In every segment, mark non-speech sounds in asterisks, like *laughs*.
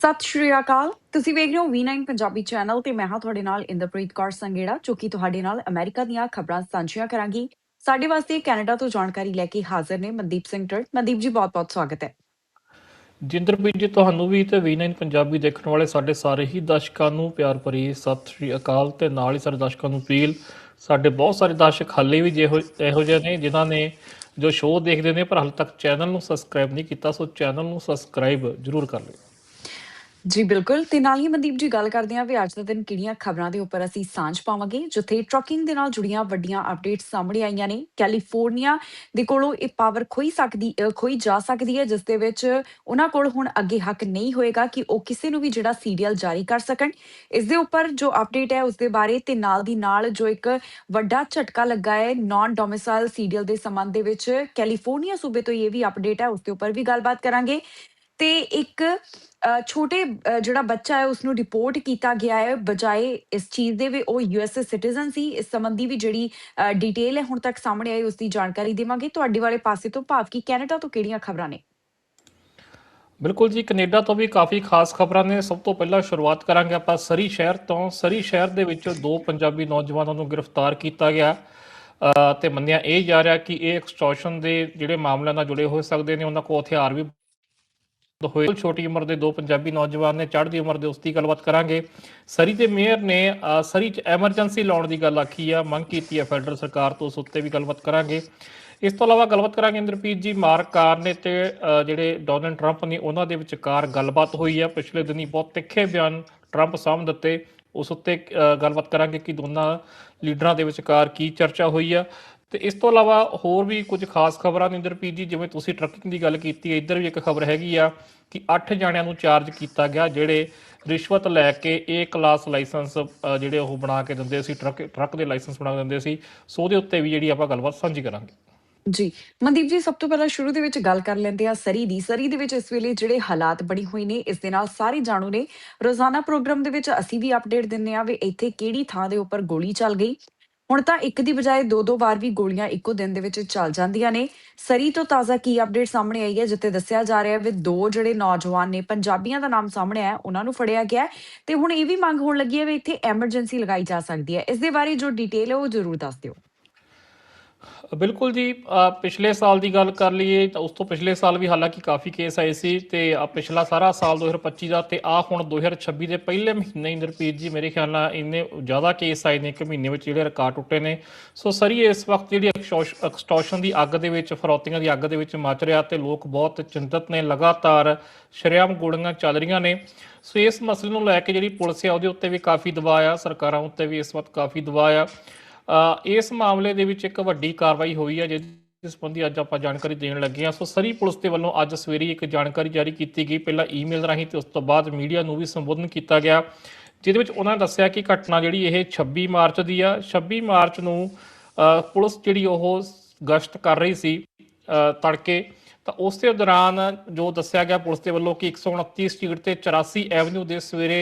ਸਤਿ ਸ਼੍ਰੀ ਅਕਾਲ। ਤੁਸੀਂ ਵੇਖ ਰਹੇ ਹੋ V9 ਪੰਜਾਬੀ ਚੈਨਲ ਤੇ ਮੈਂ ਹਾਂ ਤੁਹਾਡੇ ਨਾਲ ਇੰਦਰਪ੍ਰੀਤ ਕੌਰ ਸੰਗੇੜਾ ਜੋ ਕਿ ਤੁਹਾਡੇ ਨਾਲ ਅਮਰੀਕਾ ਦੀਆਂ ਖਬਰਾਂ ਸਾਂਝੀਆਂ ਕਰਾਂਗੀ। ਸਾਡੇ ਵਾਸਤੇ ਕੈਨੇਡਾ ਤੋਂ ਜਾਣਕਾਰੀ ਲੈ ਕੇ ਹਾਜ਼ਰ ਨੇ ਮਨਦੀਪ ਸਿੰਘ ਟਰ ਮਨਦੀਪ ਜੀ, ਬਹੁਤ-ਬਹੁਤ ਸਵਾਗਤ ਹੈ। ਜਿੰਦਰਪ੍ਰੀਤ ਜੀ, ਤੁਹਾਨੂੰ ਵੀ ਤੇ V9 ਪੰਜਾਬੀ ਦੇਖਣ ਵਾਲੇ ਸਾਡੇ ਸਾਰੇ ਹੀ ਦਰਸ਼ਕਾਂ ਨੂੰ ਪਿਆਰ ਭਰੀ ਸਤਿ ਸ਼੍ਰੀ ਅਕਾਲ ਤੇ ਨਾਲ ਹੀ ਸਾਰੇ ਦਰਸ਼ਕਾਂ ਨੂੰ ਅਪੀਲ, ਸਾਡੇ ਬਹੁਤ ਸਾਰੇ ਦਰਸ਼ਕ ਹਾਲੇ ਵੀ ਜਿਹੋ, ਇਹੋ ਜਿਹੇ ਨੇ ਜਿਨ੍ਹਾਂ ਨੇ ਜੋ ਸ਼ੋਅ ਦੇਖਦੇ ਨੇ ਪਰ ਹਾਲੇ ਤੱਕ ਚੈਨਲ ਨੂੰ ਸਬਸਕ੍ਰਾਈਬ ਨਹੀਂ ਕੀਤਾ, ਸੋ ਚੈਨਲ ਨੂੰ ਸਬਸਕ੍ਰਾਈਬ ਜ਼ਰੂਰ ਕਰ ਲਿਓ। ਜੀ ਬਿਲਕੁਲ। ਤੇ ਨਾਲ ਹੀ ਮਨਦੀਪ ਜੀ ਗੱਲ ਕਰਦੇ ਹਾਂ ਵੀ ਅੱਜ ਦਾ ਦਿਨ ਕਿਹੜੀਆਂ ਖਬਰਾਂ ਦੇ ਉੱਪਰ ਅਸੀਂ ਸਾਂਝ ਪਾਵਾਂਗੇ ਜਿੱਥੇ ਟਰੱਕਿੰਗ ਦੇ ਨਾਲ ਜੁੜੀਆਂ ਵੱਡੀਆਂ ਅਪਡੇਟਸ ਸਾਹਮਣੇ ਆਈਆਂ ਨੇ। ਕੈਲੀਫੋਰਨੀਆ ਦੇ ਕੋਲੋਂ ਇਹ ਪਾਵਰ ਖੋਈ ਸਕਦੀ ਅ, ਖੋਈ ਜਾ ਸਕਦੀ ਹੈ ਜਿਸ ਦੇ ਵਿੱਚ ਉਹਨਾਂ ਕੋਲ ਹੁਣ ਅੱਗੇ ਹੱਕ ਨਹੀਂ ਹੋਏਗਾ ਕਿ ਉਹ ਕਿਸੇ ਨੂੰ ਵੀ ਜਿਹੜਾ ਸੀਰੀਅਲ ਜਾਰੀ ਕਰ ਸਕਣ। ਇਸ ਦੇ ਉੱਪਰ ਜੋ ਅਪਡੇਟ ਹੈ ਉਸ ਦੇ ਬਾਰੇ ਤੇ ਨਾਲ ਦੀ ਨਾਲ ਜੋ ਇੱਕ ਵੱਡਾ ਝਟਕਾ ਲੱਗਾ ਹੈ ਨਾਨ ਡੋਮਿਸਾਈਲ ਸੀਰੀਅਲ ਦੇ ਸੰਬੰਧ ਦੇ ਵਿੱਚ ਕੈਲੀਫੋਰਨੀਆ ਸੂਬੇ ਤੋਂ ਇਹ ਵੀ ਅਪਡੇਟ ਹੈ ਉਸ ਦੇ ਉੱਪਰ ਵੀ ਗੱਲਬਾਤ ਕਰਾਂਗੇ। ਤੇ ਇੱਕ ਛੋਟੇ ਜਿਹੜਾ ਬੱਚਾ ਹੈ ਉਸ ਨੂੰ ਰਿਪੋਰਟ ਕੀਤਾ ਗਿਆ ਹੈ, ਬਜਾਏ ਇਸ ਚੀਜ਼ ਦੇ ਵੀ ਉਹ ਯੂਐਸਏ ਸਿਟੀਜ਼ਨ ਸੀ। ਇਸ ਸੰਬੰਧੀ ਵੀ ਜਿਹੜੀ ਡਿਟੇਲ ਹੈ, ਹੁਣ ਤੱਕ ਸਾਹਮਣੇ ਆਈ ਉਸ ਦੀ ਜਾਣਕਾਰੀ ਦੇਵਾਂਗੇ। ਤੁਹਾਡੇ ਵਾਲੇ ਪਾਸੇ ਤੋਂ ਭਾਵ ਕਿ ਕੈਨੇਡਾ ਤੋਂ ਕਿਹੜੀਆਂ ਖਬਰਾਂ ਨੇ? ਬਿਲਕੁਲ ਜੀ, ਕੈਨੇਡਾ ਤੋਂ ਵੀ ਕਾਫੀ ਖਾਸ ਖਬਰਾਂ ਨੇ। ਸਭ ਤੋਂ ਪਹਿਲਾਂ ਸ਼ੁਰੂਆਤ ਕਰਾਂਗੇ ਆਪਾਂ ਸਰੀ ਸ਼ਹਿਰ ਤੋਂ। ਸਰੀ ਸ਼ਹਿਰ ਦੇ ਵਿੱਚ ਦੋ ਪੰਜਾਬੀ ਨੌਜਵਾਨਾਂ ਨੂੰ ਗ੍ਰਿਫਤਾਰ ਕੀਤਾ ਗਿਆ। ਤੇ ਮੰਨਿਆ ਇਹ ਜਾ ਰਿਹਾ ਕਿ ਇਹ ਐਕਸਟੋਰਸ਼ਨ ਦੇ ਜਿਹੜੇ ਮਾਮਲਿਆਂ ਨਾਲ ਜੁੜੇ ਹੋ ਸਕਦੇ ਨੇ, ਉਹਨਾਂ ਕੋਲ ਹਥਿਆਰ ਵੀ ਹੋਏ। ਛੋਟੀ ਉਮਰ ਦੇ ਦੋ ਪੰਜਾਬੀ ਨੌਜਵਾਨ ਨੇ ਚੜ੍ਹਦੀ ਉਮਰ ਦੇ ਉਸ ਦੀ ਗੱਲਬਾਤ ਕਰਾਂਗੇ। ਸਰੀ ਦੇ ਮੇਅਰ ਨੇ ਸਰੀ 'ਚ ਐਮਰਜੈਂਸੀ ਲਾਉਣ ਦੀ ਗੱਲ ਆਖੀ ਆ। ਮੰਗ ਕੀਤੀ ਹੈ ਫੈਡਰਲ ਸਰਕਾਰ ਤੋਂ ਉਸ ਉੱਤੇ ਵੀ ਗੱਲਬਾਤ ਕਰਾਂਗੇ। ਇਸ ਤੋਂ ਇਲਾਵਾ ਗੱਲਬਾਤ ਕਰਾਂਗੇ ਇੰਦਰਪ੍ਰੀਤ ਜੀ ਮਾਰਕ ਕਾਰਨੇ ਤੇ ਅ, ਜਿਹੜੇ ਡੋਨਲਡ ਟਰੰਪ ਨੇ ਉਹਨਾਂ ਦੇ ਵਿਚਕਾਰ ਗੱਲਬਾਤ ਹੋਈ ਆ। ਪਿਛਲੇ ਦਿਨੀ ਬਹੁਤ ਤਿੱਖੇ ਬਿਆਨ ਟਰੰਪ ਸਾਹਮਣੇ ਦਿੱਤੇ। ਉਸ ਉੱਤੇ ਅ, ਗੱਲਬਾਤ ਕਰਾਂਗੇ ਕਿ ਦੋਨਾਂ ਲੀਡਰਾਂ ਦੇ ਵਿਚਕਾਰ ਕੀ ਚਰਚਾ ਹੋਈ ਆ। ਤੇ ਇਸ ਤੋਂ ਇਲਾਵਾ ਹੋਰ ਵੀ ਕੁਝ ਖਾਸ ਖਬਰਾਂ ਨੇ ਇੰਦਰਪ੍ਰੀਤ ਜੀ, ਜਿਵੇਂ ਤੁਸੀਂ ਟਰੱਕਿੰਗ ਦੀ ਗੱਲ ਕੀਤੀ ਹੈ, ਇੱਧਰ ਵੀ ਇੱਕ ਖਬਰ ਹੈਗੀ ਆ ਕਿ 8 ਜਣਿਆਂ ਨੂੰ ਚਾਰਜ ਕੀਤਾ ਗਿਆ, ਜਿਹੜੇ ਰਿਸ਼ਵਤ ਲੈ ਕੇ ਏ ਕਲਾਸ ਲਾਇਸੈਂਸ ਜਿਹੜੇ ਉਹ ਬਣਾ ਕੇ ਦਿੰਦੇ ਸੀ, ਟਰੱਕ ਟਰੱਕ ਦੇ ਲਾਇਸੈਂਸ ਬਣਾ ਕੇ ਦਿੰਦੇ ਸੀ। ਸੋ ਉਹਦੇ ਉੱਤੇ ਵੀ ਜਿਹੜੀ ਆਪਾਂ ਗੱਲਬਾਤ ਸਾਂਝੀ ਕਰਾਂਗੇ। ਜੀ, ਮਨਦੀਪ ਜੀ, ਸਭ ਤੋਂ ਪਹਿਲਾਂ ਸ਼ੁਰੂ ਦੇ ਵਿੱਚ ਗੱਲ ਕਰ ਲੈਂਦੇ ਆ ਸਰੀ ਦੀ। ਸਰੀ ਦੇ ਵਿੱਚ ਇਸ ਵੇਲੇ ਜਿਹੜੇ ਹਾਲਾਤ ਬਣੀ ਹੋਈ ਨੇ, ਇਸ ਦੇ ਨਾਲ ਸਾਰੇ ਜਾਣੂ ਨੇ। ਰੋਜ਼ਾਨਾ ਪ੍ਰੋਗਰਾਮ ਦੇ ਵਿੱਚ ਅਸੀਂ ਵੀ ਅਪਡੇਟ ਦਿੰਨੇ ਆ ਵੀ ਇੱਥੇ ਕਿਹੜੀ ਥਾਂ ਦੇ ਉੱਪਰ ਗੋਲੀ ਚੱਲ ਗਈ। ਹੁਣ ਤਾਂ ਇੱਕ ਦੀ ਬਜਾਏ ਦੋ ਦੋ ਵਾਰ ਵੀ ਗੋਲੀਆਂ ਇੱਕੋ ਦਿਨ ਦੇ ਵਿੱਚ ਚੱਲ ਜਾਂਦੀਆਂ ਨੇ। ਸਰੀ ਤੋਂ ਤਾਜ਼ਾ ਕੀ ਅਪਡੇਟ ਸਾਹਮਣੇ ਆਈ ਹੈ, ਜਿੱਥੇ ਦੱਸਿਆ ਜਾ ਰਿਹਾ ਹੈ ਵੀ ਦੋ ਜਿਹੜੇ ਨੌਜਵਾਨ ਨੇ, ਪੰਜਾਬੀਆਂ ਦਾ ਨਾਮ ਸਾਹਮਣੇ ਆਇਆ, ਉਹਨਾਂ ਨੂੰ ਫੜਿਆ ਗਿਆ ਤੇ ਹੁਣ ਇਹ ਵੀ ਮੰਗ ਹੋਣ ਲੱਗੀ ਹੈ ਵੀ ਇੱਥੇ ਐਮਰਜੈਂਸੀ ਲਗਾਈ ਜਾ ਸਕਦੀ ਹੈ। ਇਸ ਦੇ ਬਾਰੇ ਜੋ ਡਿਟੇਲ ਹੈ ਉਹ ਜ਼ਰੂਰ ਦੱਸ ਦਿਓ। ਬਿਲਕੁਲ ਜੀ ਪਿਛਲੇ ਸਾਲ ਦੀ ਗੱਲ ਕਰ ਲਈਏ ਤਾਂ ਉਸ ਤੋਂ ਪਿਛਲੇ ਸਾਲ ਵੀ ਹਾਲਾਂਕਿ ਕਾਫੀ ਕੇਸ ਆਏ ਸੀ ਤੇ ਆਹ ਪਿਛਲਾ ਸਾਰਾ ਸਾਲ 2025 ਦਾ ਤੇ ਆ ਹੁਣ 2026 ਦੇ ਪਹਿਲੇ ਮਹੀਨੇ ਹੀ ਨਿਰਪੀਤ ਜੀ, ਮੇਰੇ ਖਿਆਲ ਨਾਲ ਇੰਨੇ ਜ਼ਿਆਦਾ ਕੇਸ ਆਏ ਨੇ ਕਿ ਮਹੀਨੇ ਵਿੱਚ ਜਿਹੜੇ ਰਿਕਾਰਡ ਟੁੱਟੇ ਨੇ। ਸੋ ਸਰੀ ਇਸ ਵਕਤ ਜਿਹੜੀ ਐਕਸਟੋਰਸ਼ਨ ਦੀ ਅੱਗ ਦੇ ਵਿੱਚ, ਫਰੌਤੀਆਂ ਦੀ ਅੱਗ ਦੇ ਵਿੱਚ ਮਚ ਰਿਹਾ ਤੇ ਲੋਕ ਬਹੁਤ ਚਿੰਤਤ ਨੇ, ਲਗਾਤਾਰ ਸ਼ਰੇਆਮ ਗੋਲੀਆਂ ਚੱਲ ਰਹੀਆਂ ਨੇ। ਸੋ ਇਸ ਮਸਲੇ ਨੂੰ ਲੈ ਕੇ ਜਿਹੜੀ ਪੁਲਿਸ ਹੈ ਉਹਦੇ ਉੱਤੇ ਵੀ ਕਾਫੀ ਦਬਾਅ ਆ, ਸਰਕਾਰਾਂ ਉੱਤੇ ਵੀ ਇਸ ਵਕਤ ਕਾਫੀ ਦਬਾਅ ਆ। ਇਸ ਮਾਮਲੇ ਦੇ ਵਿੱਚ ਇੱਕ ਵੱਡੀ ਕਾਰਵਾਈ ਹੋਈ ਹੈ, ਜਿਹਦੇ ਸੰਬੰਧੀ ਅੱਜ ਆਪਾਂ ਜਾਣਕਾਰੀ ਦੇਣ ਲੱਗੇ ਹਾਂ। ਸੋ ਸਰੀ ਪੁਲਿਸ ਦੇ ਵੱਲੋਂ ਅੱਜ ਸਵੇਰੇ ਇੱਕ ਜਾਣਕਾਰੀ ਜਾਰੀ ਕੀਤੀ ਗਈ। ਪਹਿਲਾਂ ਈਮੇਲ ਰਾਹੀਂ ਤੇ ਉਸ ਤੋਂ ਬਾਅਦ ਮੀਡੀਆ ਨੂੰ ਵੀ ਸੰਬੋਧਨ ਕੀਤਾ ਗਿਆ, ਜਿਹਦੇ ਵਿੱਚ ਉਹਨਾਂ ਨੇ ਦੱਸਿਆ ਕਿ ਘਟਨਾ ਜਿਹੜੀ ਇਹ 26 ਮਾਰਚ ਦੀ ਆ। 26 ਮਾਰਚ ਨੂੰ ਪੁਲਿਸ ਜਿਹੜੀ ਉਹ ਗਸ਼ਤ ਕਰ ਰਹੀ ਸੀ ਤੜਕੇ, ਤਾਂ ਉਸੇ ਦੌਰਾਨ ਜੋ ਦੱਸਿਆ ਗਿਆ ਪੁਲਿਸ ਦੇ ਵੱਲੋਂ ਕਿ 129 ਸਟਰੀਟ ਤੇ 84 ਐਵਨਿਊ ਦੇ ਸਵੇਰੇ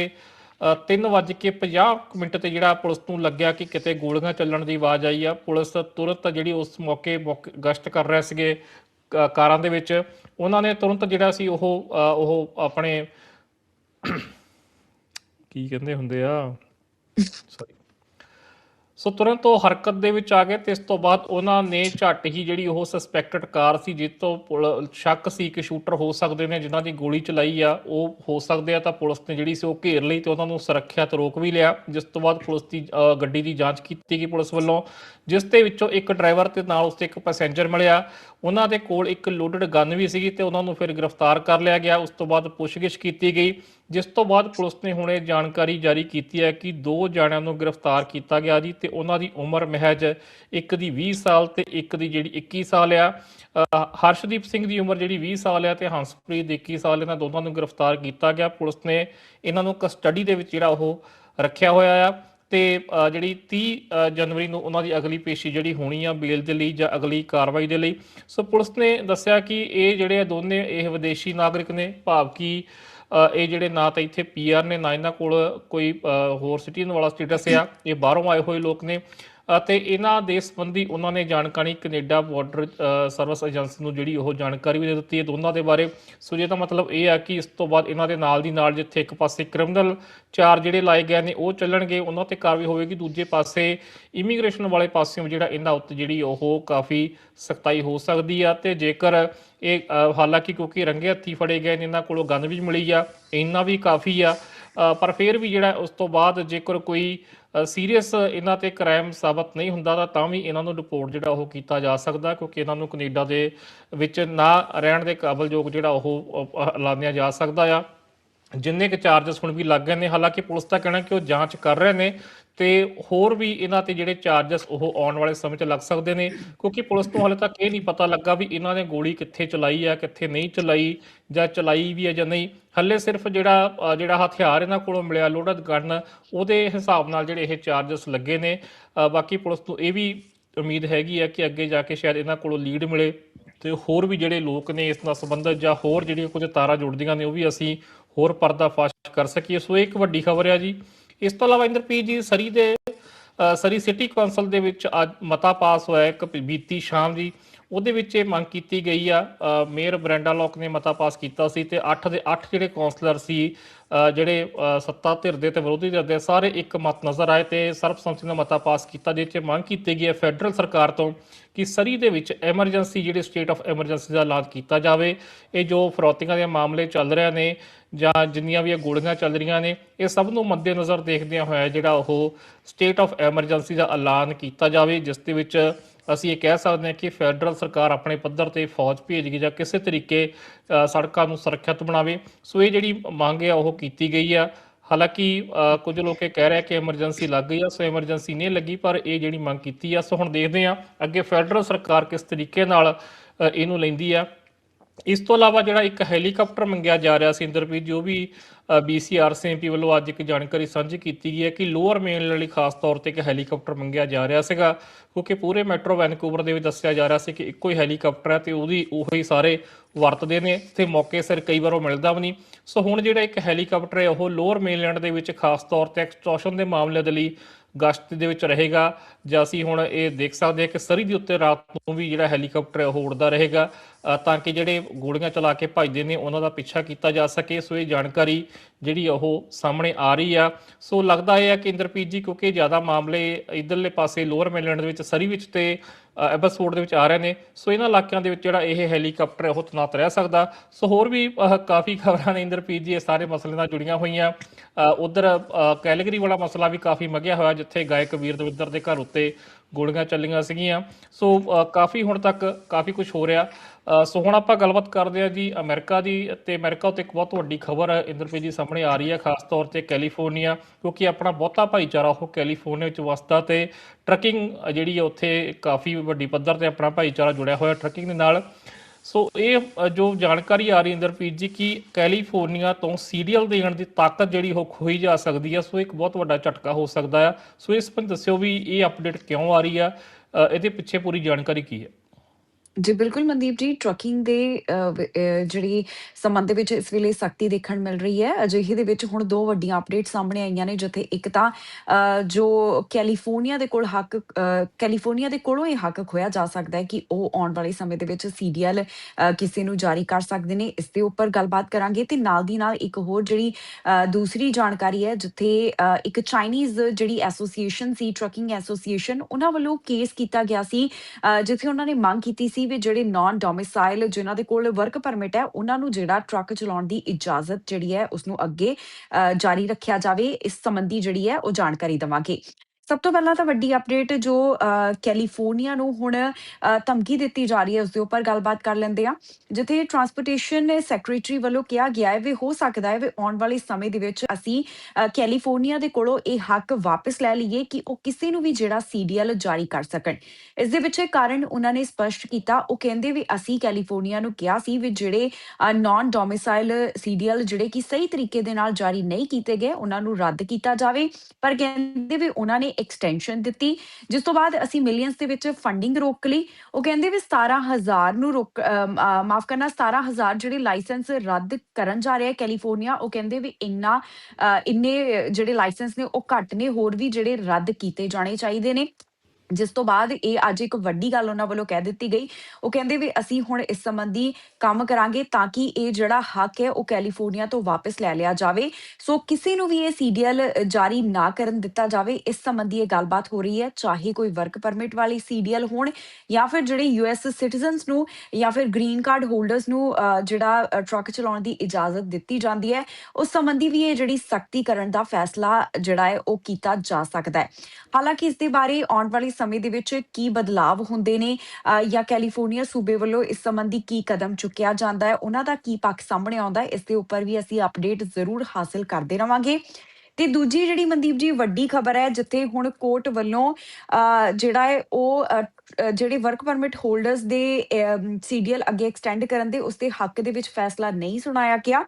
3:50 ਮਿੰਟ ਤੇ ਜਿਹੜਾ ਪੁਲਿਸ ਨੂੰ ਲੱਗਿਆ ਕਿ ਕਿਤੇ ਗੋਲੀਆਂ ਚੱਲਣ ਦੀ ਆਵਾਜ਼ ਆਈ ਆ। ਪੁਲਿਸ ਤੁਰੰਤ ਜਿਹੜੀ ਉਸ ਮੌਕੇ ਗਸ਼ਤ ਕਰ ਰਹੇ ਸੀਗੇ ਕਾਰਾਂ ਦੇ ਵਿੱਚ। ਉਹਨਾਂ ਨੇ ਤੁਰੰਤ ਜਿਹੜਾ ਸੀ ਉਹ ਉਹ ਆਪਣੇ ਕੀ ਕਹਿੰਦੇ ਹੁੰਦੇ ਆ? *laughs* ਸੌਰੀ ਸੋ ਤੁਰੰਤ ਉਹ ਹਰਕਤ ਦੇ ਵਿੱਚ ਆ ਗਏ ਤੇ ਇਸ ਤੋਂ ਬਾਅਦ ਉਹਨਾਂ ਨੇ ਝੱਟ ਹੀ ਜਿਹੜੀ ਉਹ ਸਸਪੈਕਟਡ ਕਾਰ ਸੀ, ਜਿਸ ਤੋਂ ਪੁਲ- ਸ਼ੱਕ ਸੀ ਕਿ ਸ਼ੂਟਰ ਹੋ ਸਕਦੇ ਨੇ, ਜਿਨ੍ਹਾਂ ਦੀ ਗੋਲੀ ਚਲਾਈ ਆ, ਉਹ ਹੋ ਸਕਦੇ ਆ ਤਾਂ ਪੁਲਿਸ ਨੇ ਜਿਹੜੀ ਸੀ ਉਹ ਘੇਰ ਲਈ ਤੇ ਉਹਨਾਂ ਨੂੰ ਸੁਰੱਖਿਅਤ ਰੋਕ ਵੀ ਲਿਆ, ਜਿਸ ਤੋਂ ਬਾਅਦ ਪੁਲਿਸ ਦੀ ਗੱਡੀ ਦੀ ਜਾਂਚ ਕੀਤੀ ਗਈ ਪੁਲਿਸ ਵੱਲੋਂ, ਜਿਸ ਦੇ ਵਿੱਚੋਂ ਇੱਕ ਡਰਾਈਵਰ ਤੇ ਨਾਲ ਉਸਤੇ ਇੱਕ ਪੈਸੇਂਜਰ ਮਿਲਿਆ। ਉਹਨਾਂ ਦੇ ਕੋਲ ਇੱਕ ਲੋਡਡ ਗਨ ਵੀ ਸੀਗੀ ਤੇ ਉਹਨਾਂ ਨੂੰ ਫਿਰ ਗ੍ਰਿਫਤਾਰ ਕਰ ਲਿਆ ਗਿਆ। ਉਸ ਤੋਂ ਬਾਅਦ ਪੁੱਛਗਿੱਛ ਕੀਤੀ ਗਈ। ਜਿਸ ਤੋਂ ਬਾਅਦ ਪੁਲਿਸ ਨੇ ਹੁਣ ਇਹ ਜਾਣਕਾਰੀ ਜਾਰੀ ਕੀਤੀ ਹੈ ਕਿ ਦੋ ਜਣਿਆਂ ਨੂੰ ਗ੍ਰਿਫਤਾਰ ਕੀਤਾ ਗਿਆ ਜੀ ਤੇ ਉਹਨਾਂ ਦੀ ਉਮਰ ਮਹਿਜ ਇੱਕ ਦੀ 20 ਸਾਲ ਤੇ ਇੱਕ ਦੀ ਜਿਹੜੀ 21 ਸਾਲ ਆ। ਹਰਸ਼ਦੀਪ ਸਿੰਘ ਦੀ ਉਮਰ ਜਿਹੜੀ 20 ਸਾਲ ਆ ਤੇ ਹੰਸਪ੍ਰੀਤ ਦੀ 21 ਸਾਲ, ਇਹਨਾਂ ਦੋਨਾਂ ਨੂੰ ਗ੍ਰਿਫਤਾਰ ਕੀਤਾ ਗਿਆ। ਪੁਲਿਸ ਨੇ ਇਹਨਾਂ ਨੂੰ ਕਸਟਡੀ ਦੇ ਵਿੱਚ ਜਿਹੜਾ ਉਹ ਰੱਖਿਆ ਹੋਇਆ ਆ ਤੇ ਜਿਹੜੀ 30 ਜਨਵਰੀ ਨੂੰ ਉਹਨਾਂ ਦੀ ਅਗਲੀ ਪੇਸ਼ੀ ਜਿਹੜੀ ਹੋਣੀ ਆ ਬੇਲ ਦੇ ਲਈ ਜਾਂ ਅਗਲੀ ਕਾਰਵਾਈ ਦੇ ਲਈ। ਸੋ ਪੁਲਿਸ ਨੇ ਦੱਸਿਆ ਕਿ ਇਹ ਜਿਹੜੇ ਆ ਦੋਨੇ, ਇਹ ਵਿਦੇਸ਼ੀ ਨਾਗਰਿਕ ਨੇ, ਭਾਵ ਕਿ ਇਹ ਜਿਹੜੇ ਨਾ ਤਾਂ ਇੱਥੇ ਪੀਆਰ ਨੇ, ਨਾ ਇਹਨਾਂ ਕੋਲ ਕੋਈ ਹੋਰ ਸਿਟੀਜ਼ਨ ਵਾਲਾ ਸਟੇਟਸ ਆ। ਇਹ ਬਾਹਰੋਂ ਆਏ ਹੋਏ ਲੋਕ ਨੇ। ਅਤੇ ਇਹਨਾਂ ਦੇ ਸੰਬੰਧੀ ਉਹਨਾਂ ਨੇ ਜਾਣਕਾਰੀ ਕੈਨੇਡਾ ਬਾਰਡਰ ਸਰਵਿਸ ਏਜੰਸੀ ਨੂੰ ਜਿਹੜੀ ਉਹ ਜਾਣਕਾਰੀ ਵੀ ਦੇ ਦਿੱਤੀ ਹੈ ਦੋਨਾਂ ਦੇ ਬਾਰੇ। ਸੋ ਜਿਹਦਾ ਮਤਲਬ ਇਹ ਆ ਕਿ ਇਸ ਤੋਂ ਬਾਅਦ ਇਹਨਾਂ ਦੇ ਨਾਲ ਦੀ ਨਾਲ ਜਿੱਥੇ ਇੱਕ ਪਾਸੇ ਕ੍ਰਿਮੀਨਲ ਚਾਰ ਜਿਹੜੇ ਲਾਏ ਗਏ ਨੇ, ਉਹ ਚੱਲਣਗੇ। ਉਹਨਾਂ ਤੇ ਕਾਰਵਾਈ ਹੋਵੇਗੀ। ਦੂਜੇ ਪਾਸੇ ਇਮੀਗ੍ਰੇਸ਼ਨ ਵਾਲੇ ਪਾਸਿਓਂ ਜਿਹੜਾ ਇਹਨਾਂ ਉੱਤੇ ਜਿਹੜੀ ਉਹ ਕਾਫੀ ਸਖਤਾਈ ਹੋ ਸਕਦੀ ਆ ਤੇ ਜੇਕਰ ਇਹ ਹਾਲਾਂਕਿ ਕਿਉਂਕਿ ਰੰਗੇ ਹੱਥੀ ਫੜੇ ਗਏ ਨੇ, ਇਹਨਾਂ ਕੋਲੋਂ ਗੰਦ ਵੀ ਮਿਲੀ ਆ। ਇੰਨਾ ਵੀ ਕਾਫੀ ਆ। ਪਰ ਫਿਰ ਵੀ ਜਿਹੜਾ ਉਸ ਤੋਂ ਬਾਅਦ ਜੇਕਰ ਕੋਈ ਸੀਰੀਅਸ ਇਹਨਾਂ ਤੇ ਕ੍ਰਾਈਮ ਸਾਬਤ ਨਹੀਂ ਹੁੰਦਾ ਤਾਂ ਤਾਂ ਵੀ ਇਹਨਾਂ ਨੂੰ ਰਿਪੋਰਟ ਜਿਹੜਾ ਉਹ ਕੀਤਾ ਜਾ ਸਕਦਾ ਕਿਉਂਕਿ ਇਹਨਾਂ ਨੂੰ ਕੈਨੇਡਾ ਦੇ ਵਿੱਚ ਨਾ ਰਹਿਣ ਦੇ ਕਾਬਲਯੋਗ ਜਿਹੜਾ ਉਹ ਐਲਾਨਿਆ ਜਾ ਸਕਦਾ ਆ। ਜਿੰਨੇ ਕੁ ਚਾਰजेस ਹੁਣ ਵੀ ਲੱਗ ਗਏ ਨੇ, ਹਾਲਾਂਕਿ ਪੁਲਿਸ ਦਾ ਕਹਿਣਾ ਕਿ ਉਹ ਜਾਂਚ ਕਰ ਰਹੇ ਨੇ ਤੇ ਹੋਰ ਵੀ ਇਹਨਾਂ ਤੇ ਜਿਹੜੇ ਚਾਰजेस ਉਹ ਆਉਣ ਵਾਲੇ ਸਮੇਂ 'ਚ ਲੱਗ ਸਕਦੇ ਨੇ, ਕਿਉਂਕਿ ਪੁਲਿਸ ਤੋਂ ਹਾਲੇ ਤੱਕ ਇਹ ਨਹੀਂ ਪਤਾ ਲੱਗਾ ਵੀ ਇਹਨਾਂ ਨੇ ਗੋਲੀ ਕਿੱਥੇ ਚਲਾਈ ਆ, ਕਿੱਥੇ ਨਹੀਂ ਚਲਾਈ ਜਾਂ ਚਲਾਈ ਵੀ ਹੈ ਜਾਂ ਨਹੀਂ। ਹੱਲੇ ਸਿਰਫ ਜਿਹੜਾ ਜਿਹੜਾ ਹਥਿਆਰ ਇਹਨਾਂ ਕੋਲੋਂ ਮਿਲਿਆ ਲੋਡਡ ਗਨ ਉਹਦੇ ਹਿਸਾਬ ਨਾਲ ਜਿਹੜੇ ਇਹ ਚਾਰजेस ਲੱਗੇ ਨੇ। ਬਾਕੀ ਪੁਲਿਸ ਤੋਂ ਇਹ ਵੀ ਉਮੀਦ ਹੈਗੀ ਆ ਕਿ ਅੱਗੇ ਜਾ ਕੇ ਸ਼ਾਇਦ ਇਹਨਾਂ ਕੋਲੋਂ ਲੀਡ ਮਿਲੇ ਤੇ ਹੋਰ ਵੀ ਜਿਹੜੇ ਲੋਕ ਨੇ ਇਸ ਨਾਲ ਸੰਬੰਧਿਤ ਜਾਂ ਹੋਰ ਜਿਹੜੀਆਂ ਕੁਝ ਤਾਰਾਂ ਜੁੜਦੀਆਂ ਨੇ, ਉਹ ਵੀ ਅਸੀਂ ਹੋਰ ਪਰਦਾ ਫਾਸ਼ ਕਰ ਸਕੀਏ। ਸੋ ਇਹ ਇੱਕ ਵੱਡੀ ਖਬਰ ਆ ਜੀ। ਇਸ ਤੋਂ ਇਲਾਵਾ ਇੰਦਰਪ੍ਰੀਤ ਜੀ, ਸਰੀ ਦੇ ਸਰੀ ਸਿਟੀ ਕੌਂਸਲ ਦੇ ਵਿੱਚ ਅੱਜ ਮਤਾ ਪਾਸ ਹੋਇਆ ਇੱਕ ਬੀਤੀ ਸ਼ਾਮ ਦੀ। ਉਹਦੇ ਵਿੱਚ ਇਹ ਮੰਗ ਕੀਤੀ ਗਈ ਆ ਮੇਅਰ ਬ੍ਰੈਂਡਾ ਲੋਕ ਨੇ ਮਤਾ ਪਾਸ ਕੀਤਾ ਸੀ ਤੇ 8 ਦੇ 8 ਜਿਹੜੇ ਕੌਂਸਲਰ ਸੀ ਜਿਹੜੇ ਸੱਤਾ ਧਿਰ ਦੇ ਤੇ ਵਿਰੋਧੀ ਧਿਰ ਦੇ ਸਾਰੇ ਇੱਕ ਮਤ ਨਜ਼ਰ ਆਏ ਤੇ ਸਰਬਸੰਮਤੀ ਨਾਲ ਮਤਾ ਪਾਸ ਕੀਤਾ, ਜਿਸ 'ਚ ਮੰਗ ਕੀਤੀ ਗਈ ਹੈ ਫੈਡਰਲ ਸਰਕਾਰ ਤੋਂ ਕਿ ਸਰੀ ਦੇ ਵਿੱਚ ਐਮਰਜੈਂਸੀ, ਜਿਹੜੇ ਸਟੇਟ ਆਫ ਐਮਰਜੈਂਸੀ ਦਾ ਐਲਾਨ ਕੀਤਾ ਜਾਵੇ। ਇਹ ਜੋ ਫਰੋਤੀਆਂ ਦੇ ਮਾਮਲੇ ਚੱਲ ਰਹੇ ਨੇ ਜਾਂ ਜਿੰਨੀਆਂ ਵੀ ਇਹ ਗੋਲੀਆਂ ਚੱਲ ਰਹੀਆਂ ਨੇ, ਇਹ ਸਭ ਨੂੰ ਮੱਦੇਨਜ਼ਰ ਦੇਖਦਿਆਂ ਹੋਇਆ ਜਿਹੜਾ ਉਹ ਸਟੇਟ ਆਫ ਐਮਰਜੈਂਸੀ ਦਾ ਐਲਾਨ ਕੀਤਾ ਜਾਵੇ, ਜਿਸ ਦੇ ਵਿੱਚ ਅਸੀਂ ਇਹ ਕਹਿ ਸਕਦੇ ਹਾਂ ਕਿ ਫੈਡਰਲ ਸਰਕਾਰ ਆਪਣੇ ਪੱਧਰ ਤੇ ਫੌਜ ਭੇਜ ਭੇਜੇਗੀ ਜਾਂ ਕਿਸੇ ਤਰੀਕੇ ਸੜਕਾਂ ਨੂੰ ਸੁਰੱਖਿਅਤ ਬਣਾਵੇ। ਸੋ ਇਹ ਜਿਹੜੀ ਮੰਗ ਹੈ ਉਹ ਕੀਤੀ ਗਈ ਆ। ਹਾਲਾਂਕਿ ਕੁਝ ਲੋਕ ਇਹ ਕਹਿ ਰਹੇ ਕਿ ਐਮਰਜੈਂਸੀ ਲੱਗ ਗਈ ਆ, ਸੋ ਐਮਰਜੈਂਸੀ ਨਹੀਂ ਲੱਗੀ, ਪਰ ਇਹ ਜਿਹੜੀ ਮੰਗ ਕੀਤੀ ਆ, ਸੋ ਹੁਣ ਦੇਖਦੇ ਆ ਅੱਗੇ ਫੈਡਰਲ ਸਰਕਾਰ ਕਿਸ ਤਰੀਕੇ ਨਾਲ ਇਹਨੂੰ ਲੈਂਦੀ ਆ। ਇਸ ਤੋਂ ਇਲਾਵਾ ਜਿਹੜਾ ਇੱਕ ਹੈਲੀਕਾਪਟਰ ਮੰਗਿਆ ਜਾ ਰਿਹਾ ਸੀ ਇੰਦਰਪ੍ਰੀਤ, ਜੋ ਵੀ ਬੀਸੀਆਰਸੀਐਮਪੀ ਵੱਲੋਂ ਅੱਜ ਇੱਕ ਜਾਣਕਾਰੀ ਸਾਂਝੀ ਕੀਤੀ ਗਈ ਹੈ ਕਿ ਲੋਅਰ ਮੇਨਲੈਂਡ ਲਈ ਖਾਸ ਤੌਰ ਤੇ ਇੱਕ ਹੈਲੀਕਾਪਟਰ ਮੰਗਿਆ ਜਾ ਰਿਹਾ ਸੀਗਾ, ਕਿਉਂਕਿ ਪੂਰੇ ਮੈਟਰੋ ਵੈਨਕੂਵਰ ਦੇ ਵਿੱਚ ਦੱਸਿਆ ਜਾ ਰਿਹਾ ਸੀ ਕਿ ਇੱਕੋ ਹੀ ਹੈਲੀਕਾਪਟਰ ਹੈ ਤੇ ਉਹਦੀ ਉਹੀ ਸਾਰੇ ਵਰਤਦੇ ਨੇ ਤੇ ਮੌਕੇ ਸਿਰ ਕਈ ਵਾਰ ਉਹ ਮਿਲਦਾ ਵੀ ਨਹੀਂ। ਸੋ ਹੁਣ ਜਿਹੜਾ ਇੱਕ ਹੈਲੀਕਾਪਟਰ ਹੈ, ਉਹ ਲੋਅਰ ਮੇਨਲੈਂਡ ਦੇ ਵਿੱਚ ਖਾਸ ਤੌਰ ਤੇ ਐਕਸਟ੍ਰੋਸ਼ਨ ਦੇ ਮਾਮਲੇ ਦੇ ਲਈ ਗਸ਼ਤ ਦੇ ਵਿੱਚ ਰਹੇਗਾ ਜਾਂ ਅਸੀਂ ਹੁਣ ਇਹ ਦੇਖ ਸਕਦੇ ਹਾਂ ਕਿ ਸਰੀ ਦੇ ਉੱਤੇ ਰਾਤ ਨੂੰ ਵੀ ਜਿਹੜਾ ਹੈਲੀਕਾਪਟਰ ਹੈ, ਉਹ ਉੜਦਾ ਰਹੇਗਾ। ਤਾਂ ਕਿ ਜਿਹੜੇ ਗੋਲੀਆਂ ਚਲਾ ਕੇ ਭੱਜਦੇ ਨੇ, ਉਹਨਾਂ ਦਾ ਪਿੱਛਾ ਕੀਤਾ ਜਾ ਸਕੇ। ਸੋ ਇਹ ਜਾਣਕਾਰੀ ਜਿਹੜੀ ਉਹ ਸਾਹਮਣੇ ਆ ਰਹੀ ਆ। ਸੋ ਲੱਗਦਾ ਇਹ ਹੈ ਕਿ ਇੰਦਰਪ੍ਰੀਤ ਜੀ ਕਿਉਂਕਿ ਜ਼ਿਆਦਾ ਮਾਮਲੇ ਇਧਰਲੇ ਪਾਸੇ ਲੋਅਰ ਮੇਨਲੈਂਡ ਦੇ ਵਿੱਚ ਸਰੀ ਵਿੱਚ ਤੇ ਐਬਸਫੋਰਡ ਦੇ ਵਿੱਚ ਆ ਰਹੇ ਨੇ। ਸੋ ਇਹਨਾਂ ਇਲਾਕਿਆਂ ਦੇ ਵਿੱਚ ਜਿਹੜਾ ਇਹ ਹੈਲੀਕਾਪਟਰ ਹੈ ਉਹ ਤਨਾਤ ਰਹਿ ਸਕਦਾ। ਸੋ ਹੋਰ ਵੀ ਅ, ਕਾਫੀ ਖਬਰਾਂ ਨੇ ਇੰਦਰਪ੍ਰੀਤ ਜੀ ਇਹ ਸਾਰੇ ਮਸਲੇ ਨਾਲ ਜੁੜੀਆਂ ਹੋਈਆਂ। ਉਧਰ ਕੈਲਗਰੀ ਵਾਲਾ ਮਸਲਾ ਵੀ ਕਾਫੀ ਮੰਗਿਆ ਹੋਇਆ ਜਿੱਥੇ ਗਾਇਕ ਵੀਰ ਦਵਿੰਦਰ ਦੇ ਘਰ ਉੱਤੇ ਗੋਲੀਆਂ ਚੱਲੀਆਂ ਸੀਗੀਆਂ। ਸੋ ਅ, ਕਾਫੀ ਹੁਣ ਤੱਕ ਕਾਫੀ ਕੁਝ ਹੋ ਰਿਹਾ। ਸੋ ਹੁਣ ਆਪਾਂ ਗੱਲਬਾਤ ਕਰਦੇ ਹਾਂ ਜੀ ਅਮਰੀਕਾ ਦੀ ਤੇ ਅਮਰੀਕਾ ਤੋਂ ਇੱਕ ਬਹੁਤ ਵੱਡੀ ਖਬਰ ਇੰਦਰਪ੍ਰੀਤ ਜੀ ਸਾਹਮਣੇ ਆ ਰਹੀ ਹੈ, ਖਾਸ ਤੌਰ ਤੇ ਕੈਲੀਫੋਰਨੀਆ, ਕਿਉਂਕਿ ਆਪਣਾ ਬਹੁਤਾ ਭਾਈਚਾਰਾ ਉਹ ਕੈਲੀਫੋਰਨੀਆ ਵਿੱਚ ਵਸਦਾ ਤੇ ਟਰੱਕਿੰਗ ਜਿਹੜੀ ਹੈ ਉੱਥੇ ਕਾਫੀ ਵੱਡੀ ਪੱਧਰ ਤੇ ਆਪਣਾ ਭਾਈਚਾਰਾ ਜੁੜਿਆ ਹੋਇਆ ਟਰੱਕਿੰਗ ਦੇ ਨਾਲ। ਸੋ ਇਹ ਜੋ ਜਾਣਕਾਰੀ ਆ ਰਹੀ ਇੰਦਰਪ੍ਰੀਤ ਜੀ ਕਿ ਕੈਲੀਫੋਰਨੀਆ ਤੋਂ ਸੀਰੀਅਲ ਦੇਣ ਦੀ ਤਾਕਤ ਜਿਹੜੀ ਉਹ ਖੋਈ ਜਾ ਸਕਦੀ ਹੈ, ਸੋ ਇੱਕ ਬਹੁਤ ਵੱਡਾ ਝਟਕਾ ਹੋ ਸਕਦਾ ਆ ਸੋ ਇਸ ਪਰ ਦੱਸਿਓ ਵੀ ਇਹ ਅਪਡੇਟ ਕਿਉਂ ਆ ਰਹੀ ਆ ਇਹਦੇ ਪਿੱਛੇ ਪੂਰੀ ਜਾਣਕਾਰੀ ਕੀ ਹੈ? ਜੀ ਬਿਲਕੁਲ ਮਨਦੀਪ ਜੀ ਟਰੱਕਿੰਗ ਦੇ ਅ, ਵ- ਅ, ਜਿਹੜੀ ਸੰਬੰਧ ਦੇ ਵਿੱਚ ਇਸ ਵੇਲੇ ਸਖਤੀ ਦੇਖਣ ਮਿਲ ਰਹੀ ਹੈ। ਅਜਿਹੇ ਦੇ ਵਿੱਚ ਹੁਣ ਦੋ ਵੱਡੀਆਂ ਅਪਡੇਟ ਸਾਹਮਣੇ ਆਈਆਂ ਨੇ ਜਿੱਥੇ ਇੱਕ ਤਾਂ ਅ, ਜੋ ਕੈਲੀਫੋਰਨੀਆ ਦੇ ਕੋਲ ਹੱਕ ਅ, ਕੈਲੀਫੋਰਨੀਆ ਦੇ ਕੋਲੋਂ ਇਹ ਹੱਕ ਖੋਇਆ ਜਾ ਸਕਦਾ ਹੈ ਕਿ ਉਹ ਆਉਣ ਵਾਲੇ ਸਮੇਂ ਦੇ ਵਿੱਚ ਸੀਰੀਅਲ ਕਿਸੇ ਨੂੰ ਜਾਰੀ ਕਰ ਸਕਦੇ ਨੇ। ਇਸ ਦੇ ਉੱਪਰ ਗੱਲਬਾਤ ਕਰਾਂਗੇ ਤੇ ਨਾਲ ਦੀ ਨਾਲ ਇੱਕ ਹੋਰ ਜਿਹੜੀ ਅ, ਦੂਸਰੀ ਜਾਣਕਾਰੀ ਹੈ ਜਿੱਥੇ ਅ, ਇੱਕ ਚਾਈਨੀਜ਼ ਜਿਹੜੀ ਐਸੋਸੀਏਸ਼ਨ ਸੀ ਟਰੱਕਿੰਗ ਐਸੋਸੀਏਸ਼ਨ ਉਹਨਾਂ ਵੱਲੋਂ ਕੇਸ ਕੀਤਾ ਗਿਆ ਸੀ ਅ, ਜਿੱਥੇ ਉਹਨਾਂ ਨੇ ਮੰਗ ਕੀਤੀ ਸੀ ਵੀ ਜਿਹੜੇ ਨਾਨ ਡੋਮਿਸਾਈਲ ਜਿਨ੍ਹਾਂ ਦੇ ਕੋਲ ਵਰਕ ਪਰਮਿਟ ਹੈ ਉਹਨਾਂ ਨੂੰ ਜਿਹੜਾ ਟਰੱਕ ਚਲਾਉਣ ਦੀ ਇਜਾਜ਼ਤ ਜਿਹੜੀ ਹੈ ਉਸ ਨੂੰ ਅੱਗੇ ਅ, ਜਾਰੀ ਰੱਖਿਆ ਜਾਵੇ ਇਸ ਸੰਬੰਧੀ ਜਿਹੜੀ ਹੈ ਉਹ ਜਾਣਕਾਰੀ ਦਵਾਂਗੇ। ਸਭ ਤੋਂ ਪਹਿਲਾਂ ਤਾਂ ਵੱਡੀ ਅਪਡੇਟ ਜੋ ਕੈਲੀਫੋਰਨੀਆ ਨੂੰ ਹੁਣ ਧਮਕੀ ਦਿੱਤੀ ਜਾ ਰਹੀ ਹੈ ਉਸ ਦੇ ਉੱਪਰ ਗੱਲਬਾਤ ਕਰ ਲੈਂਦੇ ਆ ਜਿੱਥੇ ਟਰਾਂਸਪੋਰਟੇਸ਼ਨ ਸੈਕਟਰੀ ਵੱਲੋਂ ਕਿਹਾ ਗਿਆ ਹੈ ਵੀ ਹੋ ਸਕਦਾ ਹੈ ਵੀ ਆਉਣ ਵਾਲੇ ਸਮੇਂ ਦੇ ਵਿੱਚ ਅਸੀਂ ਕੈਲੀਫੋਰਨੀਆ ਦੇ ਕੋਲੋਂ ਇਹ ਹੱਕ ਵਾਪਸ ਲੈ ਲਈਏ ਕਿ ਉਹ ਕਿਸੇ ਨੂੰ ਵੀ ਜਿਹੜਾ ਸੀਡੀਐਲ ਜਾਰੀ ਕਰ ਸਕਣ। ਇਸ ਦੇ ਪਿੱਛੇ ਕਾਰਨ ਉਹਨਾਂ ਨੇ ਸਪਸ਼ਟ ਕੀਤਾ, ਉਹ ਕਹਿੰਦੇ ਵੀ ਅਸੀਂ ਕੈਲੀਫੋਰਨੀਆ ਨੂੰ ਕਿਹਾ ਸੀ ਵੀ ਜਿਹੜੇ ਨਾਨ ਡੋਮਿਸਾਈਲ ਸੀਡੀਐਲ ਜਿਹੜੇ ਕਿ ਸਹੀ ਤਰੀਕੇ ਦੇ ਨਾਲ ਜਾਰੀ ਨਹੀਂ ਕੀਤੇ ਗਏ, ਉਹਨਾਂ ਨੂੰ ਰੱਦ ਕੀਤਾ ਜਾਵੇ। ਪਰ ਕਹਿੰਦੇ ਵੀ ਉਹਨਾਂ ਨੇ ਐਕਸਟੈਂਸ਼ਨ ਦਿੱਤੀ, ਜਿਸ ਤੋਂ ਬਾਅਦ ਅਸੀਂ ਮਿਲੀਅਨਸ ਦੇ ਵਿੱਚ ਫੰਡਿੰਗ ਰੋਕ ਲਈ। ਉਹ ਕਹਿੰਦੇ ਵੀ 17000 ਨੂੰ ਰੋਕ ਮਾਫ ਕਰਨਾ 17000 ਜਿਹੜੇ ਲਾਇਸੈਂਸ ਰੱਦ ਕਰਨ ਜਾ ਰਿਹਾ ਹੈ ਕੈਲੀਫੋਰਨੀਆ ਉਹ ਕਹਿੰਦੇ ਵੀ ਇੰਨਾ ਇੰਨੇ ਜਿਹੜੇ ਲਾਇਸੈਂਸ ਨੇ, ਉਹ ਘੱਟ ਨੇ, ਹੋਰ ਵੀ ਜਿਹੜੇ ਰੱਦ ਕੀਤੇ ਜਾਣੇ ਚਾਹੀਦੇ ਨੇ। ਜਿਸ ਤੋਂ ਬਾਅਦ ਇਹ ਅੱਜ ਇੱਕ ਵੱਡੀ ਗੱਲ ਉਹਨਾਂ ਵੱਲੋਂ ਕਹਿ ਦਿੱਤੀ ਗਈ। ਉਹ ਕਹਿੰਦੇ ਵੀ ਅਸੀਂ ਹੁਣ ਇਸ ਸੰਬੰਧੀ ਕੰਮ ਕਰਾਂਗੇ ਤਾਂ ਕਿ ਇਹ ਜਿਹੜਾ ਹੱਕ ਹੈ ਉਹ ਕੈਲੀਫੋਰਨੀਆ ਤੋਂ ਵਾਪਸ ਲੈ ਲਿਆ ਜਾਵੇ। ਸੋ ਕਿਸੇ ਨੂੰ ਵੀ ਇਹ ਸੀਡੀਐਲ ਜਾਰੀ ਨਾ ਕਰਨ ਦਿੱਤਾ ਜਾਵੇ, ਇਸ ਸੰਬੰਧੀ ਇਹ ਗੱਲਬਾਤ ਹੋ ਰਹੀ ਹੈ। ਚਾਹੇ ਕੋਈ ਵਰਕ ਪਰਮਿਟ ਵਾਲੀ ਸੀਡੀਐਲ ਹੋਣ ਜਾਂ ਫਿਰ ਜਿਹੜੇ ਯੂਐਸ ਸਿਟੀਜ਼ਨਸ ਨੂੰ ਜਾਂ ਫਿਰ ਗ੍ਰੀਨ ਕਾਰਡ ਹੋਲਡਰਸ ਨੂੰ ਜਿਹੜਾ ਟਰੱਕ ਚਲਾਉਣ ਦੀ ਇਜਾਜ਼ਤ ਦਿੱਤੀ ਜਾਂਦੀ ਹੈ, ਉਸ ਸੰਬੰਧੀ ਵੀ ਇਹ ਜਿਹੜੀ ਸਖਤੀ ਕਰਨ ਦਾ ਫੈਸਲਾ ਜਿਹੜਾ ਹੈ ਉਹ ਕੀਤਾ ਜਾ ਸਕਦਾ ਹੈ। ਹਾਲਾਂਕਿ ਇਸ ਦੇ ਬਾਰੇ ਆਉਣ ਵਾਲੇ ਸਮੇਂ ਦੇ ਵਿੱਚ ਕੀ ਬਦਲਾਵ ਹੁੰਦੇ ਨੇ ਜਾਂ ਕੈਲੀਫੋਰਨੀਆ ਸੂਬੇ ਵੱਲੋਂ ਇਸ ਸੰਬੰਧੀ ਕੀ ਕਦਮ ਚੁੱਕਿਆ ਜਾਂਦਾ ਹੈ ਉਹਨਾਂ ਦਾ ਕੀ ਪੱਖ ਸਾਹਮਣੇ ਆਉਂਦਾ ਹੈ ਇਸ ਦੇ ਉੱਪਰ ਵੀ ਅਸੀਂ ਅਪਡੇਟ ਜ਼ਰੂਰ ਹਾਸਲ ਕਰਦੇ ਰਵਾਂਗੇ। ਤੇ ਦੂਜੀ ਜਿਹੜੀ ਮਨਦੀਪ ਜੀ ਵੱਡੀ ਖਬਰ ਹੈ ਜਿੱਥੇ ਹੁਣ ਕੋਰਟ ਵੱਲੋਂ ਅ, ਜਿਹੜਾ ਹੈ ਉਹ ਜਿਹੜੇ ਵਰਕ ਪਰਮਿਟ ਹੋਲਡਰਸ ਦੇ ਸੀਡੀਐਲ ਅੱਗੇ ਐਕਸਟੈਂਡ ਕਰਨ ਦੇ ਉਸ ਦੇ ਹੱਕ ਦੇ ਵਿੱਚ ਫੈਸਲਾ ਨਹੀਂ ਸੁਣਾਇਆ ਗਿਆ।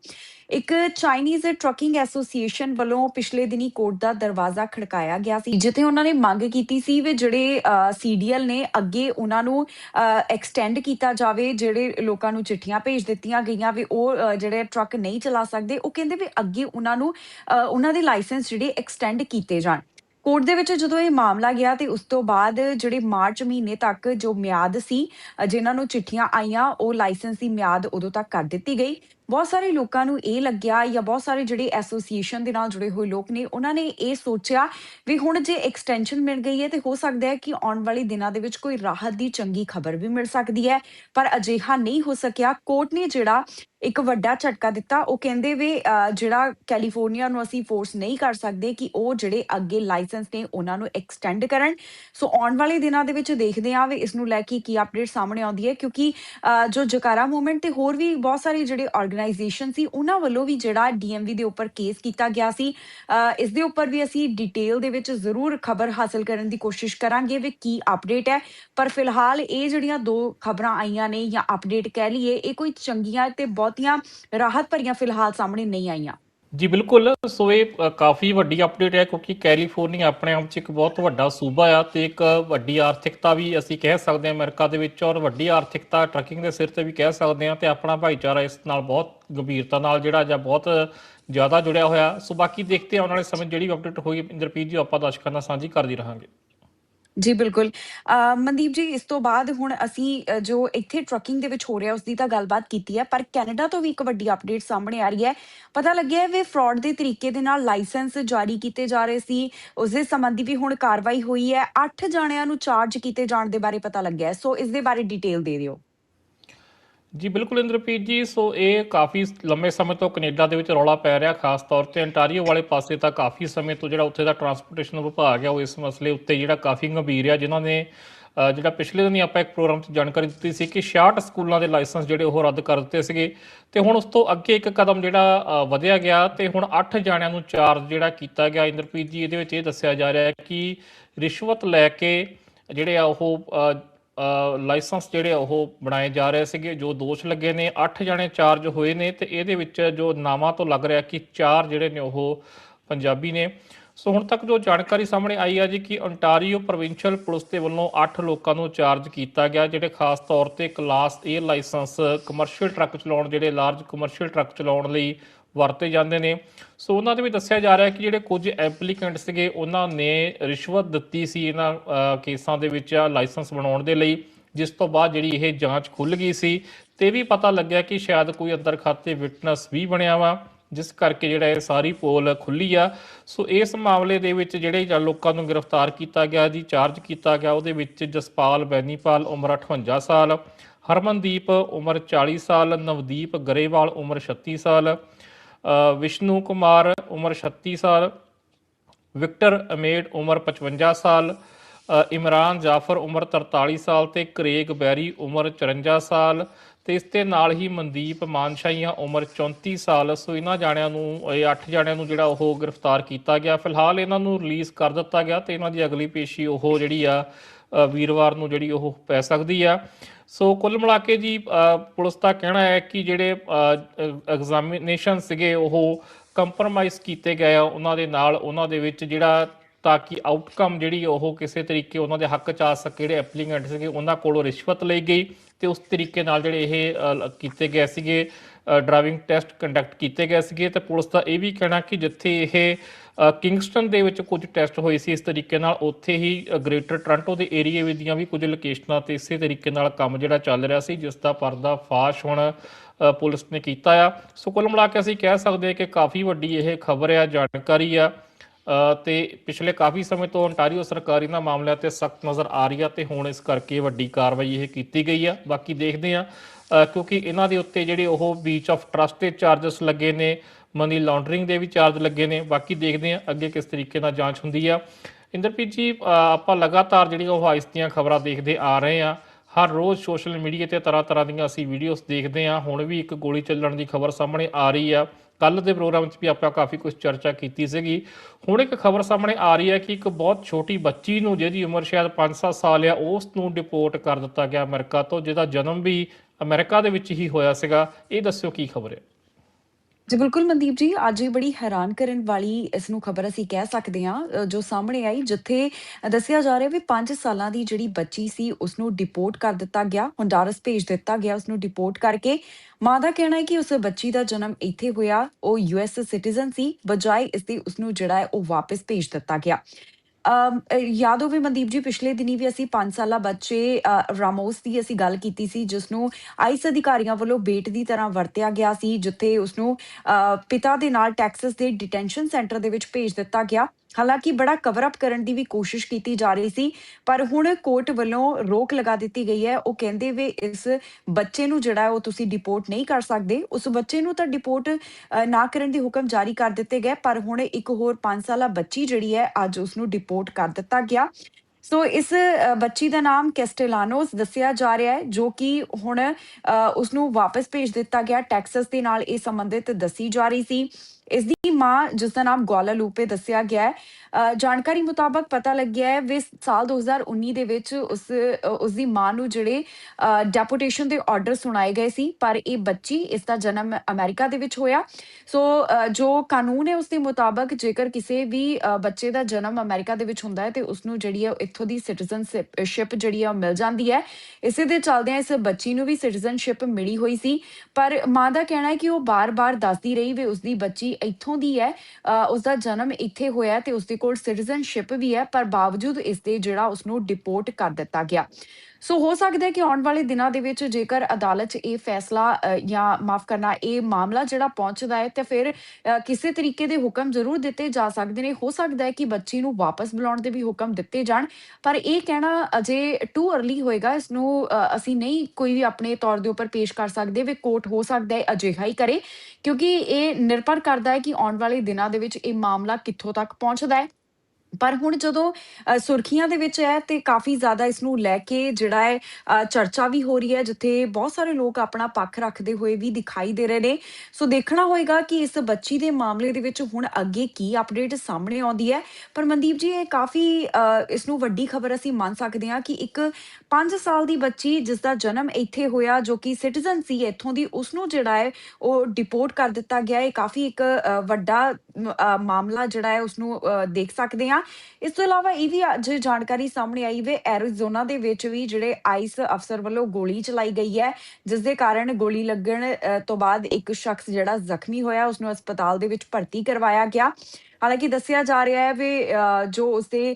ਇੱਕ ਚਾਈਨੀਜ਼ ਟਰੱਕਿੰਗ ਐਸੋਸੀਏਸ਼ਨ ਵੱਲੋਂ ਪਿਛਲੇ ਦਿਨੀ ਕੋਰਟ ਦਾ ਦਰਵਾਜ਼ਾ ਖੜਕਾਇਆ ਗਿਆ ਸੀ, ਜਿੱਥੇ ਉਹਨਾਂ ਨੇ ਮੰਗ ਕੀਤੀ ਸੀ ਵੀ ਜਿਹੜੇ ਸੀਡੀਐਲ ਨੇ ਅੱਗੇ ਉਹਨਾਂ ਨੂੰ ਐਕਸਟੈਂਡ ਕੀਤਾ ਜਾਵੇ, ਜਿਹੜੇ ਲੋਕਾਂ ਨੂੰ ਚਿੱਠੀਆਂ ਭੇਜ ਦਿੱਤੀਆਂ ਗਈਆਂ ਵੀ ਉਹ ਜਿਹੜੇ ਟਰੱਕ ਨਹੀਂ ਚਲਾ ਸਕਦੇ, ਉਹ ਕਹਿੰਦੇ ਵੀ ਅੱਗੇ ਉਹਨਾਂ ਨੂੰ ਉਹਨਾਂ ਦੇ ਲਾਇਸੈਂਸ ਜਿਹੜੇ ਐਕਸਟੈਂਡ ਕੀਤੇ ਜਾਣ। ਕੋਰਟ ਦੇ ਵਿੱਚ ਜਦੋਂ ਇਹ ਮਾਮਲਾ ਗਿਆ ਤੇ ਉਸ ਤੋਂ ਬਾਅਦ ਜਿਹੜੇ ਮਾਰਚ ਮਹੀਨੇ ਤੱਕ ਜੋ ਮਿਆਦ ਸੀ ਜਿਨ੍ਹਾਂ ਨੂੰ ਚਿੱਠੀਆਂ ਆਈਆਂ, ਉਹ ਲਾਇਸੈਂਸ ਦੀ ਮਿਆਦ ਉਦੋਂ ਤੱਕ ਕਰ ਦਿੱਤੀ ਗਈ। ਬਹੁਤ ਸਾਰੇ ਲੋਕਾਂ ਨੂੰ ਇਹ ਲੱਗਿਆ ਜਾਂ ਬਹੁਤ ਸਾਰੇ ਜਿਹੜੇ ਐਸੋਸੀਏਸ਼ਨ ਦੇ ਨਾਲ ਜੁੜੇ ਹੋਏ ਲੋਕ ਨੇ, ਉਹਨਾਂ ਨੇ ਇਹ ਸੋਚਿਆ ਵੀ ਹੁਣ ਜੇ ਐਕਸਟੈਂਸ਼ਨ ਮਿਲ ਗਈ ਹੈ ਤੇ ਹੋ ਸਕਦਾ ਹੈ ਕਿ ਆਉਣ ਵਾਲੇ ਦਿਨਾਂ ਦੇ ਵਿੱਚ ਕੋਈ ਰਾਹਤ ਦੀ ਚੰਗੀ ਖਬਰ ਵੀ ਮਿਲ ਸਕਦੀ ਹੈ, ਪਰ ਅਜਿਹਾ ਨਹੀਂ ਹੋ ਸਕਿਆ। ਕੋਰਟ ਨੇ ਜਿਹੜਾ ਇੱਕ ਵੱਡਾ ਝਟਕਾ ਦਿੱਤਾ। ਉਹ ਕਹਿੰਦੇ ਵੀ ਜਿਹੜਾ ਕੈਲੀਫੋਰਨੀਆ ਨੂੰ ਅਸੀਂ ਫੋਰਸ ਨਹੀਂ ਕਰ ਸਕਦੇ ਕਿ ਉਹ ਜਿਹੜੇ ਅੱਗੇ ਲਾਇਸੈਂਸ ਨੇ, ਉਹਨਾਂ ਨੂੰ ਐਕਸਟੈਂਡ ਕਰਨ। ਸੋ ਆਉਣ ਵਾਲੇ ਦਿਨਾਂ ਦੇ ਵਿੱਚ ਦੇਖਦੇ ਹਾਂ ਵੀ ਇਸ ਨੂੰ ਲੈ ਕੇ ਕੀ ਅਪਡੇਟ ਸਾਹਮਣੇ ਆਉਂਦੀ ਹੈ। ਕਿਉਂਕਿ ਜੋ ਜਕਾਰਾ ਮੂਵਮੈਂਟ ਤੇ ਹੋਰ ਵੀ ਬਹੁਤ ਸਾਰੇ ਜਿਹੜੇ ਆਰਗੇਨਾਈਜੇਸ਼ਨ ਸੀ, ਉਹਨਾਂ ਵੱਲੋਂ ਵੀ ਜਿਹੜਾ ਡੀਐਮਵੀ ਦੇ ਉੱਪਰ ਕੇਸ ਕੀਤਾ ਗਿਆ ਸੀ। ਇਸ ਦੇ ਉੱਪਰ ਵੀ ਅਸੀਂ ਡਿਟੇਲ ਦੇ ਵਿੱਚ ਜ਼ਰੂਰ ਖਬਰ ਹਾਸਲ ਕਰਨ ਦੀ ਕੋਸ਼ਿਸ਼ ਕਰਾਂਗੇ ਵੀ ਕੀ ਅਪਡੇਟ ਹੈ। ਪਰ ਫਿਲਹਾਲ ਇਹ ਜਿਹੜੀਆਂ ਦੋ ਖਬਰਾਂ ਆਈਆਂ ਨੇ ਜਾਂ ਅਪਡੇਟ ਕਹਿ ਲਈਏ, ਇਹ ਕੋਈ ਚੰਗੀਆਂ ਤੇ ਬਹੁਤੀਆਂ ਰਾਹਤ ਭਰੀਆਂ ਫਿਲਹਾਲ ਸਾਹਮਣੇ ਨਹੀਂ ਆਈਆਂ। ਜੀ, ਬਿਲਕੁਲ। ਸੋ ਇਹ ਕਾਫੀ ਵੱਡੀ ਅਪਡੇਟ ਹੈ ਕਿਉਂਕਿ ਕੈਲੀਫੋਰਨੀਆ ਆਪਣੇ ਆਪ 'ਚ ਇੱਕ ਬਹੁਤ ਵੱਡਾ ਸੂਬਾ ਆ ਤੇ ਇੱਕ ਵੱਡੀ ਆਰਥਿਕਤਾ ਵੀ ਅਸੀਂ ਕਹਿ ਸਕਦੇ ਹਾਂ ਅਮਰੀਕਾ ਦੇ ਵਿੱਚ ਔਰ ਵੱਡੀ ਆਰਥਿਕਤਾ ਟਰੱਕਿੰਗ ਦੇ ਸਿਰ ਤੇ ਵੀ ਕਹਿ ਸਕਦੇ ਹਾਂ ਤੇ ਆਪਣਾ ਭਾਈਚਾਰਾ ਇਸ ਨਾਲ ਬਹੁਤ ਗੰਭੀਰਤਾ ਨਾਲ ਜਿਹੜਾ ਜਾਂ ਬਹੁਤ ਜ਼ਿਆਦਾ ਜੁੜਿਆ ਹੋਇਆ। ਸੋ ਬਾਕੀ ਦੇਖਦੇ ਹਾਂ ਆਉਣ ਵਾਲੇ ਸਮੇਂ ਜਿਹੜੀ ਅਪਡੇਟ ਹੋਈ ਇੰਦਰਪੀਤ ਜੀ, ਆਪਾਂ ਦਰਸ਼ਕਾਂ ਨਾਲ ਸਾਂਝੀ ਕਰਦੀ ਰਹਾਂਗੇ। ਜੀ, ਬਿਲਕੁਲ। ਮਨਦੀਪ ਜੀ, ਇਸ ਤੋਂ ਬਾਅਦ ਹੁਣ ਅਸੀਂ ਜੋ ਇੱਥੇ ਟਰੱਕਿੰਗ ਦੇ ਵਿੱਚ ਹੋ ਰਿਹਾ ਉਸ ਦੀ ਤਾਂ ਗੱਲਬਾਤ ਕੀਤੀ ਹੈ, ਪਰ ਕੈਨੇਡਾ ਤੋਂ ਵੀ ਇੱਕ ਵੱਡੀ ਅਪਡੇਟ ਸਾਹਮਣੇ ਆ ਰਹੀ ਹੈ। ਪਤਾ ਲੱਗਿਆ ਹੈ, ਵੀ ਫਰਾਡ ਦੇ ਤਰੀਕੇ ਦੇ ਨਾਲ ਲਾਇਸੈਂਸ ਜਾਰੀ ਕੀਤੇ ਜਾ ਰਹੇ ਸੀ। ਉਸ ਦੇ ਸੰਬੰਧੀ ਵੀ ਹੁਣ ਕਾਰਵਾਈ ਹੋਈ ਹੈ। 8 ਜਣਿਆਂ ਨੂੰ ਚਾਰਜ ਕੀਤੇ ਜਾਣ ਦੇ ਬਾਰੇ ਪਤਾ ਲੱਗਿਆ ਹੈ। ਸੋ, ਇਸ ਦੇ ਬਾਰੇ ਡਿਟੇਲ ਦੇ ਦਿਓ। ਜੀ ਬਿਲਕੁਲ ਇੰਦਰਪ੍ਰੀਤ ਜੀ, ਸੋ ਇਹ ਕਾਫੀ ਲੰਮੇ ਸਮੇਂ ਤੋਂ ਕੈਨੇਡਾ ਦੇ ਵਿੱਚ ਰੌਲਾ ਪੈ ਰਿਹਾ, ਖਾਸ ਤੌਰ ਤੇ ਅੰਟਾਰੀਓ ਵਾਲੇ ਪਾਸੇ ਤਾਂ ਕਾਫੀ ਸਮੇਂ ਤੋਂ ਜਿਹੜਾ ਉੱਥੇ ਦਾ ਟਰਾਂਸਪੋਰਟੇਸ਼ਨ ਵਿਭਾਗ ਹੈ, ਉਹ ਇਸ ਮਸਲੇ ਉੱਤੇ ਜਿਹੜਾ ਕਾਫੀ ਗੰਭੀਰ ਹੈ, ਜਿਨ੍ਹਾਂ ਨੇ ਜਿਹੜਾ ਪਿਛਲੇ ਦਿਨੀ ਆਪਾਂ ਇੱਕ ਪ੍ਰੋਗਰਾਮ 'ਚ ਜਾਣਕਾਰੀ ਦਿੱਤੀ ਸੀ ਕਿ 66 ਸਕੂਲਾਂ ਦੇ ਲਾਇਸੈਂਸ ਜਿਹੜੇ ਉਹ ਰੱਦ ਕਰ ਦਿੱਤੇ ਸੀਗੇ ਤੇ ਹੁਣ ਉਸ ਤੋਂ ਅੱਗੇ ਇੱਕ ਕਦਮ ਜਿਹੜਾ ਵਧਿਆ ਗਿਆ ਤੇ ਹੁਣ 8 ਜਾਣਿਆਂ ਨੂੰ ਚਾਰਜ ਜਿਹੜਾ ਕੀਤਾ ਗਿਆ। ਇੰਦਰਪ੍ਰੀਤ ਜੀ, ਇਹਦੇ ਵਿੱਚ ਇਹ ਦੱਸਿਆ ਜਾ ਰਿਹਾ ਹੈ ਕਿ ਰਿਸ਼ਵਤ ਲੈ ਕੇ ਜਿਹੜੇ ਆ ਉਹ ਲਾਇਸੈਂਸ ਜਿਹੜੇ ਆ ਉਹ ਬਣਾਏ ਜਾ ਰਹੇ ਸੀਗੇ, ਜੋ ਦੋਸ਼ ਲੱਗੇ ਨੇ 8 ਜਣੇ ਚਾਰਜ ਹੋਏ ਨੇ ਤੇ ਇਹਦੇ ਵਿੱਚ ਜੋ ਨਾਮਾਂ ਤੋਂ ਲੱਗ ਰਿਹਾ ਕਿ ਚਾਰ ਜਿਹੜੇ ਨੇ ਉਹ ਪੰਜਾਬੀ ਨੇ। ਸੋ ਹੁਣ ਤੱਕ ਜੋ ਜਾਣਕਾਰੀ ਸਾਹਮਣੇ ਆਈ ਆ ਜੀ ਕਿ ਅੰਟਾਰੀਓ ਪ੍ਰੋਵਿੰਸ਼ੀਅਲ ਪੁਲਿਸ ਦੇ ਵੱਲੋਂ 8 ਲੋਕਾਂ ਨੂੰ ਚਾਰਜ ਕੀਤਾ ਗਿਆ, ਜਿਹੜੇ ਖਾਸ ਤੌਰ ਤੇ class A licence commercial truck ਚਲਾਉਣ, ਜਿਹੜੇ ਲਾਰਜ ਕਮਰਸ਼ੀਅਲ ਟਰੱਕ ਚਲਾਉਣ ਲਈ ਵਰਤੇ ਜਾਂਦੇ ਨੇ। ਸੋ ਉਹਨਾਂ ਦੇ ਵੀ ਦੱਸਿਆ ਜਾ ਰਿਹਾ ਕਿ ਜਿਹੜੇ ਕੁਝ ਐਪਲੀਕੈਂਟ ਸੀਗੇ, ਉਹਨਾਂ ਨੇ ਰਿਸ਼ਵਤ ਦਿੱਤੀ ਸੀ ਇਹਨਾਂ ਕੇਸਾਂ ਦੇ ਵਿੱਚ ਲਾਇਸੈਂਸ ਬਣਾਉਣ ਦੇ ਲਈ, ਜਿਸ ਤੋਂ ਬਾਅਦ ਜਿਹੜੀ ਇਹ ਜਾਂਚ ਖੁੱਲ ਗਈ ਸੀ। ਤੇ ਵੀ ਪਤਾ ਲੱਗਿਆ ਕਿ ਸ਼ਾਇਦ ਕੋਈ ਅੰਦਰ ਖਾਤੇ ਵਿਟਨੈਸ ਵੀ ਬਣਿਆ ਵਾ, ਜਿਸ ਕਰਕੇ ਜਿਹੜਾ ਇਹ ਸਾਰੀ ਪੋਲ ਖੁੱਲੀ ਆ। ਸੋ ਇਸ ਮਾਮਲੇ ਦੇ ਵਿੱਚ ਜਿਹੜੇ ਲੋਕਾਂ ਨੂੰ ਗ੍ਰਿਫਤਾਰ ਕੀਤਾ ਗਿਆ ਜੀ ਚਾਰਜ ਕੀਤਾ ਗਿਆ, ਉਹਦੇ ਵਿੱਚ ਜਸਪਾਲ ਬੈਨੀਪਾਲ ਉਮਰ 58 ਸਾਲ, ਹਰਮਨਦੀਪ ਉਮਰ 40 ਸਾਲ, ਨਵਦੀਪ ਗਰੇਵਾਲ ਉਮਰ 36 ਸਾਲ ਵਿਸ਼ਨੂੰ ਕੁਮਾਰ ਉਮਰ 36 ਸਾਲ, ਵਿਕਟਰ ਅਮੇਡ ਉਮਰ 55 ਸਾਲ ਇਮਰਾਨ ਜਾਫਰ ਉਮਰ 43 ਸਾਲ ਤੇ ਕਰੇਗ ਬੈਰੀ ਉਮਰ 54 ਸਾਲ ਤੇ ਇਸ ਦੇ ਨਾਲ ਹੀ ਮਨਦੀਪ ਮਾਨਸ਼ਾਹੀਆਂ ਉਮਰ 34 ਸਾਲ। ਸੋ ਇਹਨਾਂ ਜਾਣਿਆਂ ਨੂੰ, ਇਹ 8 ਜਾਣਿਆਂ ਨੂੰ ਜਿਹੜਾ ਉਹ ਗ੍ਰਿਫਤਾਰ ਕੀਤਾ ਗਿਆ। ਫਿਲਹਾਲ ਇਹਨਾਂ ਨੂੰ ਰਿਲੀਜ਼ ਕਰ ਦਿੱਤਾ ਗਿਆ ਤੇ ਇਹਨਾਂ ਦੀ ਅਗਲੀ ਪੇਸ਼ੀ ਉਹ ਜਿਹੜੀ ਆ ਵੀਰਵਾਰ ਨੂੰ ਜਿਹੜੀ ਉਹ ਪੈ ਸਕਦੀ ਆ। ਸੋ ਕੁੱਲ ਮਿਲਾ ਕੇ ਜੀ ਪੁਲਿਸ ਦਾ ਕਹਿਣਾ ਹੈ ਕਿ ਜਿਹੜੇ ਐਗਜ਼ਾਮੀਨੇਸ਼ਨ ਸੀਗੇ, ਉਹ ਕੰਪਰਮਾਈਜ਼ ਕੀਤੇ ਗਏ ਆ। ਉਹਨਾਂ ਦੇ ਨਾਲ ਉਹਨਾਂ ਦੇ ਵਿੱਚ ਜਿਹੜਾ ਤਾਂ ਕਿ ਆਊਟਕਮ ਜਿਹੜੀ ਉਹ ਕਿਸੇ ਤਰੀਕੇ ਉਹਨਾਂ ਦੇ ਹੱਕ ਚ ਆ ਸਕੇ। ਜਿਹੜੇ ਐਪਲੀਕੈਂਟ ਸੀਗੇ, ਉਹਨਾਂ ਕੋਲੋਂ ਰਿਸ਼ਵਤ ਲਈ ਗਈ ਤੇ ਉਸ ਤਰੀਕੇ ਨਾਲ ਜਿਹੜੇ ਇਹ ਕੀਤੇ ਗਏ ਸੀਗੇ। ਡਰਾਈਵਿੰਗ ਟੈਸਟ ਕੰਡਕਟ ਕੀਤੇ ਗਏ ਸੀਗੇ ਤੇ ਪੁਲਿਸ ਦਾ ਇਹ ਵੀ ਕਹਿਣਾ ਕਿ ਜਿੱਥੇ ਇਹ ਕਿੰਗਸਟਨ ਦੇ ਵਿੱਚ ਕੁਝ ਟੈਸਟ ਹੋਏ ਸੀ ਇਸ ਤਰੀਕੇ ਨਾਲ ਉੱਥੇ ਹੀ ਗ੍ਰੇਟਰ ਟੋਰਾਂਟੋ ਦੇ ਏਰੀਆ ਵਿੱਚ ਦੀਆਂ ਵੀ ਕੁਝ ਲੋਕੇਸ਼ਨਾਂ ਤੇ ਇਸੇ ਤਰੀਕੇ ਨਾਲ ਕੰਮ ਜਿਹੜਾ ਚੱਲ ਰਿਹਾ ਸੀ ਜਿਸ ਦਾ ਪਰਦਾ ਫਾਸ਼ ਹੁਣ ਪੁਲਿਸ ਨੇ ਕੀਤਾ ਆ। ਸੋ ਕੁੱਲ ਮਿਲਾ ਕੇ ਅਸੀਂ ਕਹਿ ਸਕਦੇ ਹਾਂ ਕਿ ਕਾਫੀ ਵੱਡੀ ਇਹ ਖਬਰ ਆ ਜਾਣਕਾਰੀ ਆ। ਅ, ਤੇ ਪਿਛਲੇ ਕਾਫੀ ਸਮੇਂ ਤੋਂ ontario ਸਰਕਾਰ ਇਹਨਾਂ ਮਾਮਲਿਆਂ ਤੇ ਸਖਤ ਨਜ਼ਰ ਆ ਰਹੀ ਆ ਤੇ ਹੁਣ ਇਸ ਕਰਕੇ ਵੱਡੀ ਕਾਰਵਾਈ ਇਹ ਕੀਤੀ ਗਈ ਆ। ਬਾਕੀ ਦੇਖਦੇ ਆ ਕਿਉਂਕਿ ਇਹਨਾਂ ਦੇ ਉੱਤੇ ਜਿਹੜੇ ਉਹ ਬੀਚ ਆਫ ਟਰਸਟ ਦੇ ਚਾਰजेस ਲੱਗੇ ਨੇ ਮਨੀ ਲਾਂਡਰਿੰਗ ਦੇ ਵੀ ਚਾਰਜ ਲੱਗੇ ਨੇ, ਬਾਕੀ ਦੇਖਦੇ ਆ ਅੱਗੇ ਕਿਸ ਤਰੀਕੇ ਨਾਲ ਜਾਂਚ ਹੁੰਦੀ ਆ। ਇੰਦਰਪ੍ਰੀਤ ਜੀ ਆਪਾਂ ਲਗਾਤਾਰ ਜਿਹੜੀਆਂ ਉਹ ਆਇਸ ਦੀਆਂ ਖਬਰਾਂ ਦੇਖਦੇ ਆ ਰਹੇ ਆ ਹਰ ਰੋਜ਼ ਸੋਸ਼ਲ ਮੀਡੀਆ ਤੇ ਤਰ੍ਹਾਂ ਤਰ੍ਹਾਂ ਦੀਆਂ ਅਸੀਂ ਵੀਡੀਓਜ਼ ਦੇਖਦੇ ਆ ਹੁਣ ਵੀ ਇੱਕ ਗੋਲੀ ਚੱਲਣ ਦੀ ਖਬਰ ਸਾਹਮਣੇ ਆ ਰਹੀ ਆ। ਕੱਲ ਦੇ ਪ੍ਰੋਗਰਾਮ 'ਚ ਵੀ ਆਪਾਂ ਕਾਫੀ ਕੁਝ ਚਰਚਾ ਕੀਤੀ ਸੀਗੀ। ਹੁਣ ਇੱਕ ਖਬਰ ਸਾਹਮਣੇ ਆ ਰਹੀ ਹੈ ਕਿ ਇੱਕ ਬਹੁਤ ਛੋਟੀ ਬੱਚੀ ਨੂੰ, ਜਿਹਦੀ ਉਮਰ ਸ਼ਾਇਦ 5-7 ਸਾਲ ਆ, ਉਸ ਨੂੰ ਡਿਪੋਰਟ ਕਰ ਦਿੱਤਾ ਗਿਆ ਅਮਰੀਕਾ ਤੋਂ, ਜਿਹਦਾ ਜਨਮ ਵੀ ਅਮਰੀਕਾ ਦੇ ਵਿੱਚ ਹੀ ਹੋਇਆ ਸੀਗਾ। ਇਹ ਦੱਸਿਓ ਕੀ ਖਬਰ ਹੈ? ਜੀ, ਬਿਲਕੁਲ ਮਨਦੀਪ ਜੀ, ਅੱਜ ਇਹ ਬੜੀ ਹੈਰਾਨ ਕਰਨ ਵਾਲੀ ਇਸ ਨੂੰ ਖਬਰ ਅਸੀਂ ਕਹਿ ਸਕਦੇ ਹਾਂ ਜੋ ਸਾਹਮਣੇ ਆਈ, ਜਿੱਥੇ ਦੱਸਿਆ ਜਾ ਰਿਹਾ ਵੀ 5 ਸਾਲਾਂ ਦੀ ਜਿਹੜੀ ਬੱਚੀ ਸੀ ਉਸ ਨੂੰ ਡਿਪੋਰਟ ਕਰ ਦਿੱਤਾ ਗਿਆ ਹੁੰਡਾਰਸ ਭੇਜ ਦਿੱਤਾ ਗਿਆ ਉਸ ਨੂੰ ਡਿਪੋਰਟ ਕਰਕੇ। ਮਾਂ ਦਾ ਕਹਿਣਾ ਹੈ ਕਿ ਉਸ ਬੱਚੀ ਦਾ ਜਨਮ ਇੱਥੇ ਹੋਇਆ, ਉਹ ਯੂਐਸ ਸਿਟੀਜ਼ਨ ਸੀ, ਬਜਾਏ ਇਸ ਦੀ ਉਸ ਨੂੰ ਜਿਹੜਾ ਹੈ, ਉਹ ਵਾਪਸ ਭੇਜ ਦਿੱਤਾ ਗਿਆ। ਯਾਦ ਹੋਵੇ ਮਨਦੀਪ ਜੀ, ਪਿਛਲੇ ਦਿਨੀ ਵੀ ਅਸੀਂ 5 ਸਾਲਾ ਬੱਚੇ ਰਾਮੋਸ ਦੀ ਅਸੀਂ ਗੱਲ ਕੀਤੀ ਸੀ ਜਿਸ ਨੂੰ ਆਈਸ ਅਧਿਕਾਰੀਆਂ ਵੱਲੋਂ ਬੇਟ ਦੀ ਤਰ੍ਹਾਂ ਵਰਤਿਆ ਗਿਆ ਸੀ, ਜਿੱਥੇ ਉਸ ਨੂੰ ਪਿਤਾ ਦੇ ਨਾਲ ਟੈਕਸਸ ਦੇ ਡਿਟੈਂਸ਼ਨ ਸੈਂਟਰ ਦੇ ਵਿੱਚ ਭੇਜ ਦਿੱਤਾ ਗਿਆ। ਹਾਲਾਂਕਿ ਬੜਾ ਕਵਰ ਅਪ ਕਰਨ ਦੀ ਵੀ ਕੋਸ਼ਿਸ਼ ਕੀਤੀ ਜਾ ਰਹੀ ਸੀ ਪਰ ਹੁਣ ਕੋਰਟ ਵੱਲੋਂ ਰੋਕ ਲਗਾ ਦਿੱਤੀ ਗਈ ਹੈ। ਉਹ ਕਹਿੰਦੇ ਵੇ ਇਸ ਬੱਚੇ ਨੂੰ ਜਿਹੜਾ ਉਹ ਤੁਸੀਂ ਡਿਪੋਰਟ ਨਹੀਂ ਕਰ ਸਕਦੇ ਉਸ ਬੱਚੇ ਨੂੰ ਤਾਂ ਡਿਪੋਰਟ ਨਾ ਕਰਨ ਦੇ ਹੁਕਮ ਜਾਰੀ ਕਰ ਦਿੱਤੇ ਗਏ ਪਰ ਹੁਣ ਇੱਕ ਹੋਰ 5 ਸਾਲਾ ਬੱਚੀ ਜਿਹੜੀ ਹੈ ਅੱਜ ਉਸ ਨੂੰ ਡਿਪੋਰਟ ਕਰ ਦਿੱਤਾ ਗਿਆ। ਸੋ ਇਸ ਬੱਚੀ ਦਾ ਨਾਮ ਕੈਸਟੇਲਾਨੋਸ ਦੱਸਿਆ ਜਾ ਰਿਹਾ ਹੈ ਜੋ ਕਿ ਹੁਣ ਅ, ਉਸ ਨੂੰ ਵਾਪਸ ਭੇਜ ਦਿੱਤਾ ਗਿਆ। ਟੈਕਸਸ ਦੇ ਨਾਲ ਇਹ ਸੰਬੰਧਿਤ ਦੱਸੀ ਜਾ ਰਹੀ ਸੀ। ਇਸ ਦੀ ਮਾਂ, ਜਿਸ ਦਾ ਨਾਮ ਗਵਾਲਾਲੂਪੇ ਦੱਸਿਆ ਗਿਆ ਹੈ ਜਾਣਕਾਰੀ ਮੁਤਾਬਕ ਪਤਾ ਲੱਗਿਆ ਹੈ, ਵੀ ਸਾਲ 2019 ਦੇ ਵਿੱਚ ਉਸ ਉਸ ਦੀ ਮਾਂ ਨੂੰ ਜਿਹੜੇ ਡੈਪੂਟੇਸ਼ਨ ਦੇ ਆਰਡਰ ਸੁਣਾਏ ਗਏ ਸੀ, ਪਰ ਇਹ ਬੱਚੀ ਇਸ ਦਾ ਜਨਮ ਅਮਰੀਕਾ ਦੇ ਵਿੱਚ ਹੋਇਆ। ਸੋ ਜੋ ਕਾਨੂੰਨ ਹੈ ਉਸ ਦੇ ਮੁਤਾਬਕ ਜੇਕਰ ਕਿਸੇ ਵੀ ਬੱਚੇ ਦਾ ਜਨਮ ਅਮਰੀਕਾ ਦੇ ਵਿੱਚ ਹੁੰਦਾ ਹੈ ਤੇ ਉਸ ਨੂੰ ਜਿਹੜੀ ਹੈ ਇੱਥੋਂ ਦੀ ਸਿਟੀਜ਼ਨਸ਼ਿਪ ਜਿਹੜੀ ਹੈ ਉਹ ਮਿਲ ਜਾਂਦੀ ਹੈ। ਇਸੇ ਦੇ ਚੱਲਦਿਆਂ ਇਸ ਬੱਚੀ ਨੂੰ ਵੀ ਸਿਟੀਜ਼ਨਸ਼ਿਪ ਮਿਲੀ ਹੋਈ ਸੀ, ਪਰ ਮਾਂ ਦਾ ਕਹਿਣਾ ਹੈ ਕਿ ਉਹ ਬਾਰ-ਬਾਰ ਦੱਸਦੀ ਰਹੀ ਵੀ ਉਸ ਦੀ ਬੱਚੀ ਇੱਥੋਂ ਦੀ ਹੈ ਅ, ਉਸ ਦਾ ਜਨਮ ਇੱਥੇ ਹੋਇਆ ਤੇ ਉਸ ਦੇ ਕੋਲ ਸਿਟੀਜ਼ਨਸ਼ਿਪ ਵੀ ਹੈ ਪਰ ਬਾਵਜੂਦ ਇਸ ਦੇ ਜਿਹੜਾ ਉਸ ਨੂੰ ਡਿਪੋਰਟ ਕਰ ਦਿੱਤਾ ਗਿਆ। ਸੋ ਹੋ ਸਕਦਾ ਹੈ ਕਿ ਆਉਣ ਵਾਲੇ ਦਿਨਾਂ ਦੇ ਵਿੱਚ ਜੇਕਰ ਅਦਾਲਤ 'ਚ ਇਹ ਫੈਸਲਾ ਜਾਂ ਮਾਫ ਕਰਨਾ ਇਹ ਮਾਮਲਾ ਜਿਹੜਾ ਪਹੁੰਚਦਾ ਹੈ ਤੇ ਫਿਰ ਕਿਸੇ ਤਰੀਕੇ ਦੇ ਹੁਕਮ ਜ਼ਰੂਰ ਦਿੱਤੇ ਜਾ ਸਕਦੇ ਨੇ ਹੋ ਸਕਦਾ ਹੈ ਕਿ ਬੱਚੀ ਨੂੰ ਵਾਪਸ ਬੁਲਾਉਣ ਦੇ ਵੀ ਹੁਕਮ ਦਿੱਤੇ ਜਾਣ ਪਰ ਇਹ ਕਹਿਣਾ ਅਜੇ ਟੂ अर्ਲੀ ਹੋਏਗਾ ਇਸ ਨੂੰ ਅਸੀਂ ਨਹੀਂ ਕੋਈ ਵੀ ਆਪਣੇ ਤੌਰ ਦੇ ਉੱਪਰ ਪੇਸ਼ ਕਰ ਸਕਦੇ ਵੀ ਕੋਰਟ ਹੋ ਸਕਦਾ ਹੈ ਅਜਿਹਾ ਹੀ ਕਰੇ ਕਿਉਂਕਿ ਇਹ ਨਿਰਭਰ ਕਰਦਾ ਹੈ ਕਿ ਆਉਣ ਵਾਲੇ ਦਿਨਾਂ ਦੇ ਵਿੱਚ ਇਹ ਮਾਮਲਾ ਕਿੱਥੋਂ ਤੱਕ ਪਹੁੰਚਦਾ ਹੈ ਪਰ ਹੁਣ ਜਦੋਂ ਸੁਰਖੀਆਂ ਦੇ ਵਿੱਚ ਹੈ ਤੇ ਕਾਫੀ ਜ਼ਿਆਦਾ ਇਸ ਨੂੰ ਲੈ ਕੇ ਜਿਹੜਾ ਹੈ ਚਰਚਾ ਵੀ ਹੋ ਰਹੀ ਹੈ, ਜਿੱਥੇ ਬਹੁਤ ਸਾਰੇ ਲੋਕ ਆਪਣਾ ਪੱਖ ਰੱਖਦੇ ਹੋਏ ਵੀ ਦਿਖਾਈ ਦੇ ਰਹੇ ਨੇ। ਸੋ ਦੇਖਣਾ ਹੋਏਗਾ ਕਿ ਇਸ ਬੱਚੀ ਦੇ ਮਾਮਲੇ ਦੇ ਵਿੱਚ ਹੁਣ ਅੱਗੇ ਕੀ ਅਪਡੇਟ ਸਾਹਮਣੇ ਆਉਂਦੀ ਹੈ। ਪਰ ਮਨਦੀਪ ਜੀ, ਇਹ ਕਾਫੀ ਇਸ ਨੂੰ ਵੱਡੀ ਖਬਰ ਅਸੀਂ ਮੰਨ ਸਕਦੇ ਹਾਂ ਕਿ ਇੱਕ 5 ਸਾਲ ਦੀ ਬੱਚੀ ਜਿਸ ਦਾ ਜਨਮ ਇੱਥੇ ਹੋਇਆ, ਜੋ ਕਿ ਸਿਟੀਜ਼ਨ ਸੀ, ਇੱਥੋਂ ਦੀ ਉਸ ਨੂੰ ਜਿਹੜਾ ਹੈ, ਉਹ ਡਿਪੋਰਟ ਕਰ ਦਿੱਤਾ ਗਿਆ। ਇਹ ਕਾਫੀ ਇੱਕ ਵੱਡਾ ਮਾਮਲਾ ਜਿਹੜਾ ਹੈ ਉਸ ਨੂੰ ਦੇਖ ਸਕਦੇ ਹਾਂ। ਇਸ ਤੋਂ ਇਲਾਵਾ ਇਹ ਵੀ ਅੱਜ ਜਾਣਕਾਰੀ ਸਾਹਮਣੇ ਆਈ ਵੇ ਐਰੀਜ਼ੋਨਾ ਦੇ ਵਿੱਚ ਵੀ ਜਿਹੜੇ ਆਈਸ ਅਫਸਰ ਵੱਲੋਂ ਗੋਲੀ ਚਲਾਈ ਗਈ ਹੈ ਜਿਸ ਦੇ ਕਾਰਨ ਗੋਲੀ ਲੱਗਣ ਤੋਂ ਬਾਅਦ ਇੱਕ ਸ਼ਖਸ ਜਿਹੜਾ ਜ਼ਖਮੀ ਹੋਇਆ ਉਸ ਨੂੰ ਹਸਪਤਾਲ ਦੇ ਵਿੱਚ ਭਰਤੀ ਕਰਵਾਇਆ ਗਿਆ। ਹਾਲਾਂਕਿ ਦੱਸਿਆ ਜਾ ਰਿਹਾ ਹੈ ਵੀ ਜੋ ਉਸਦੇ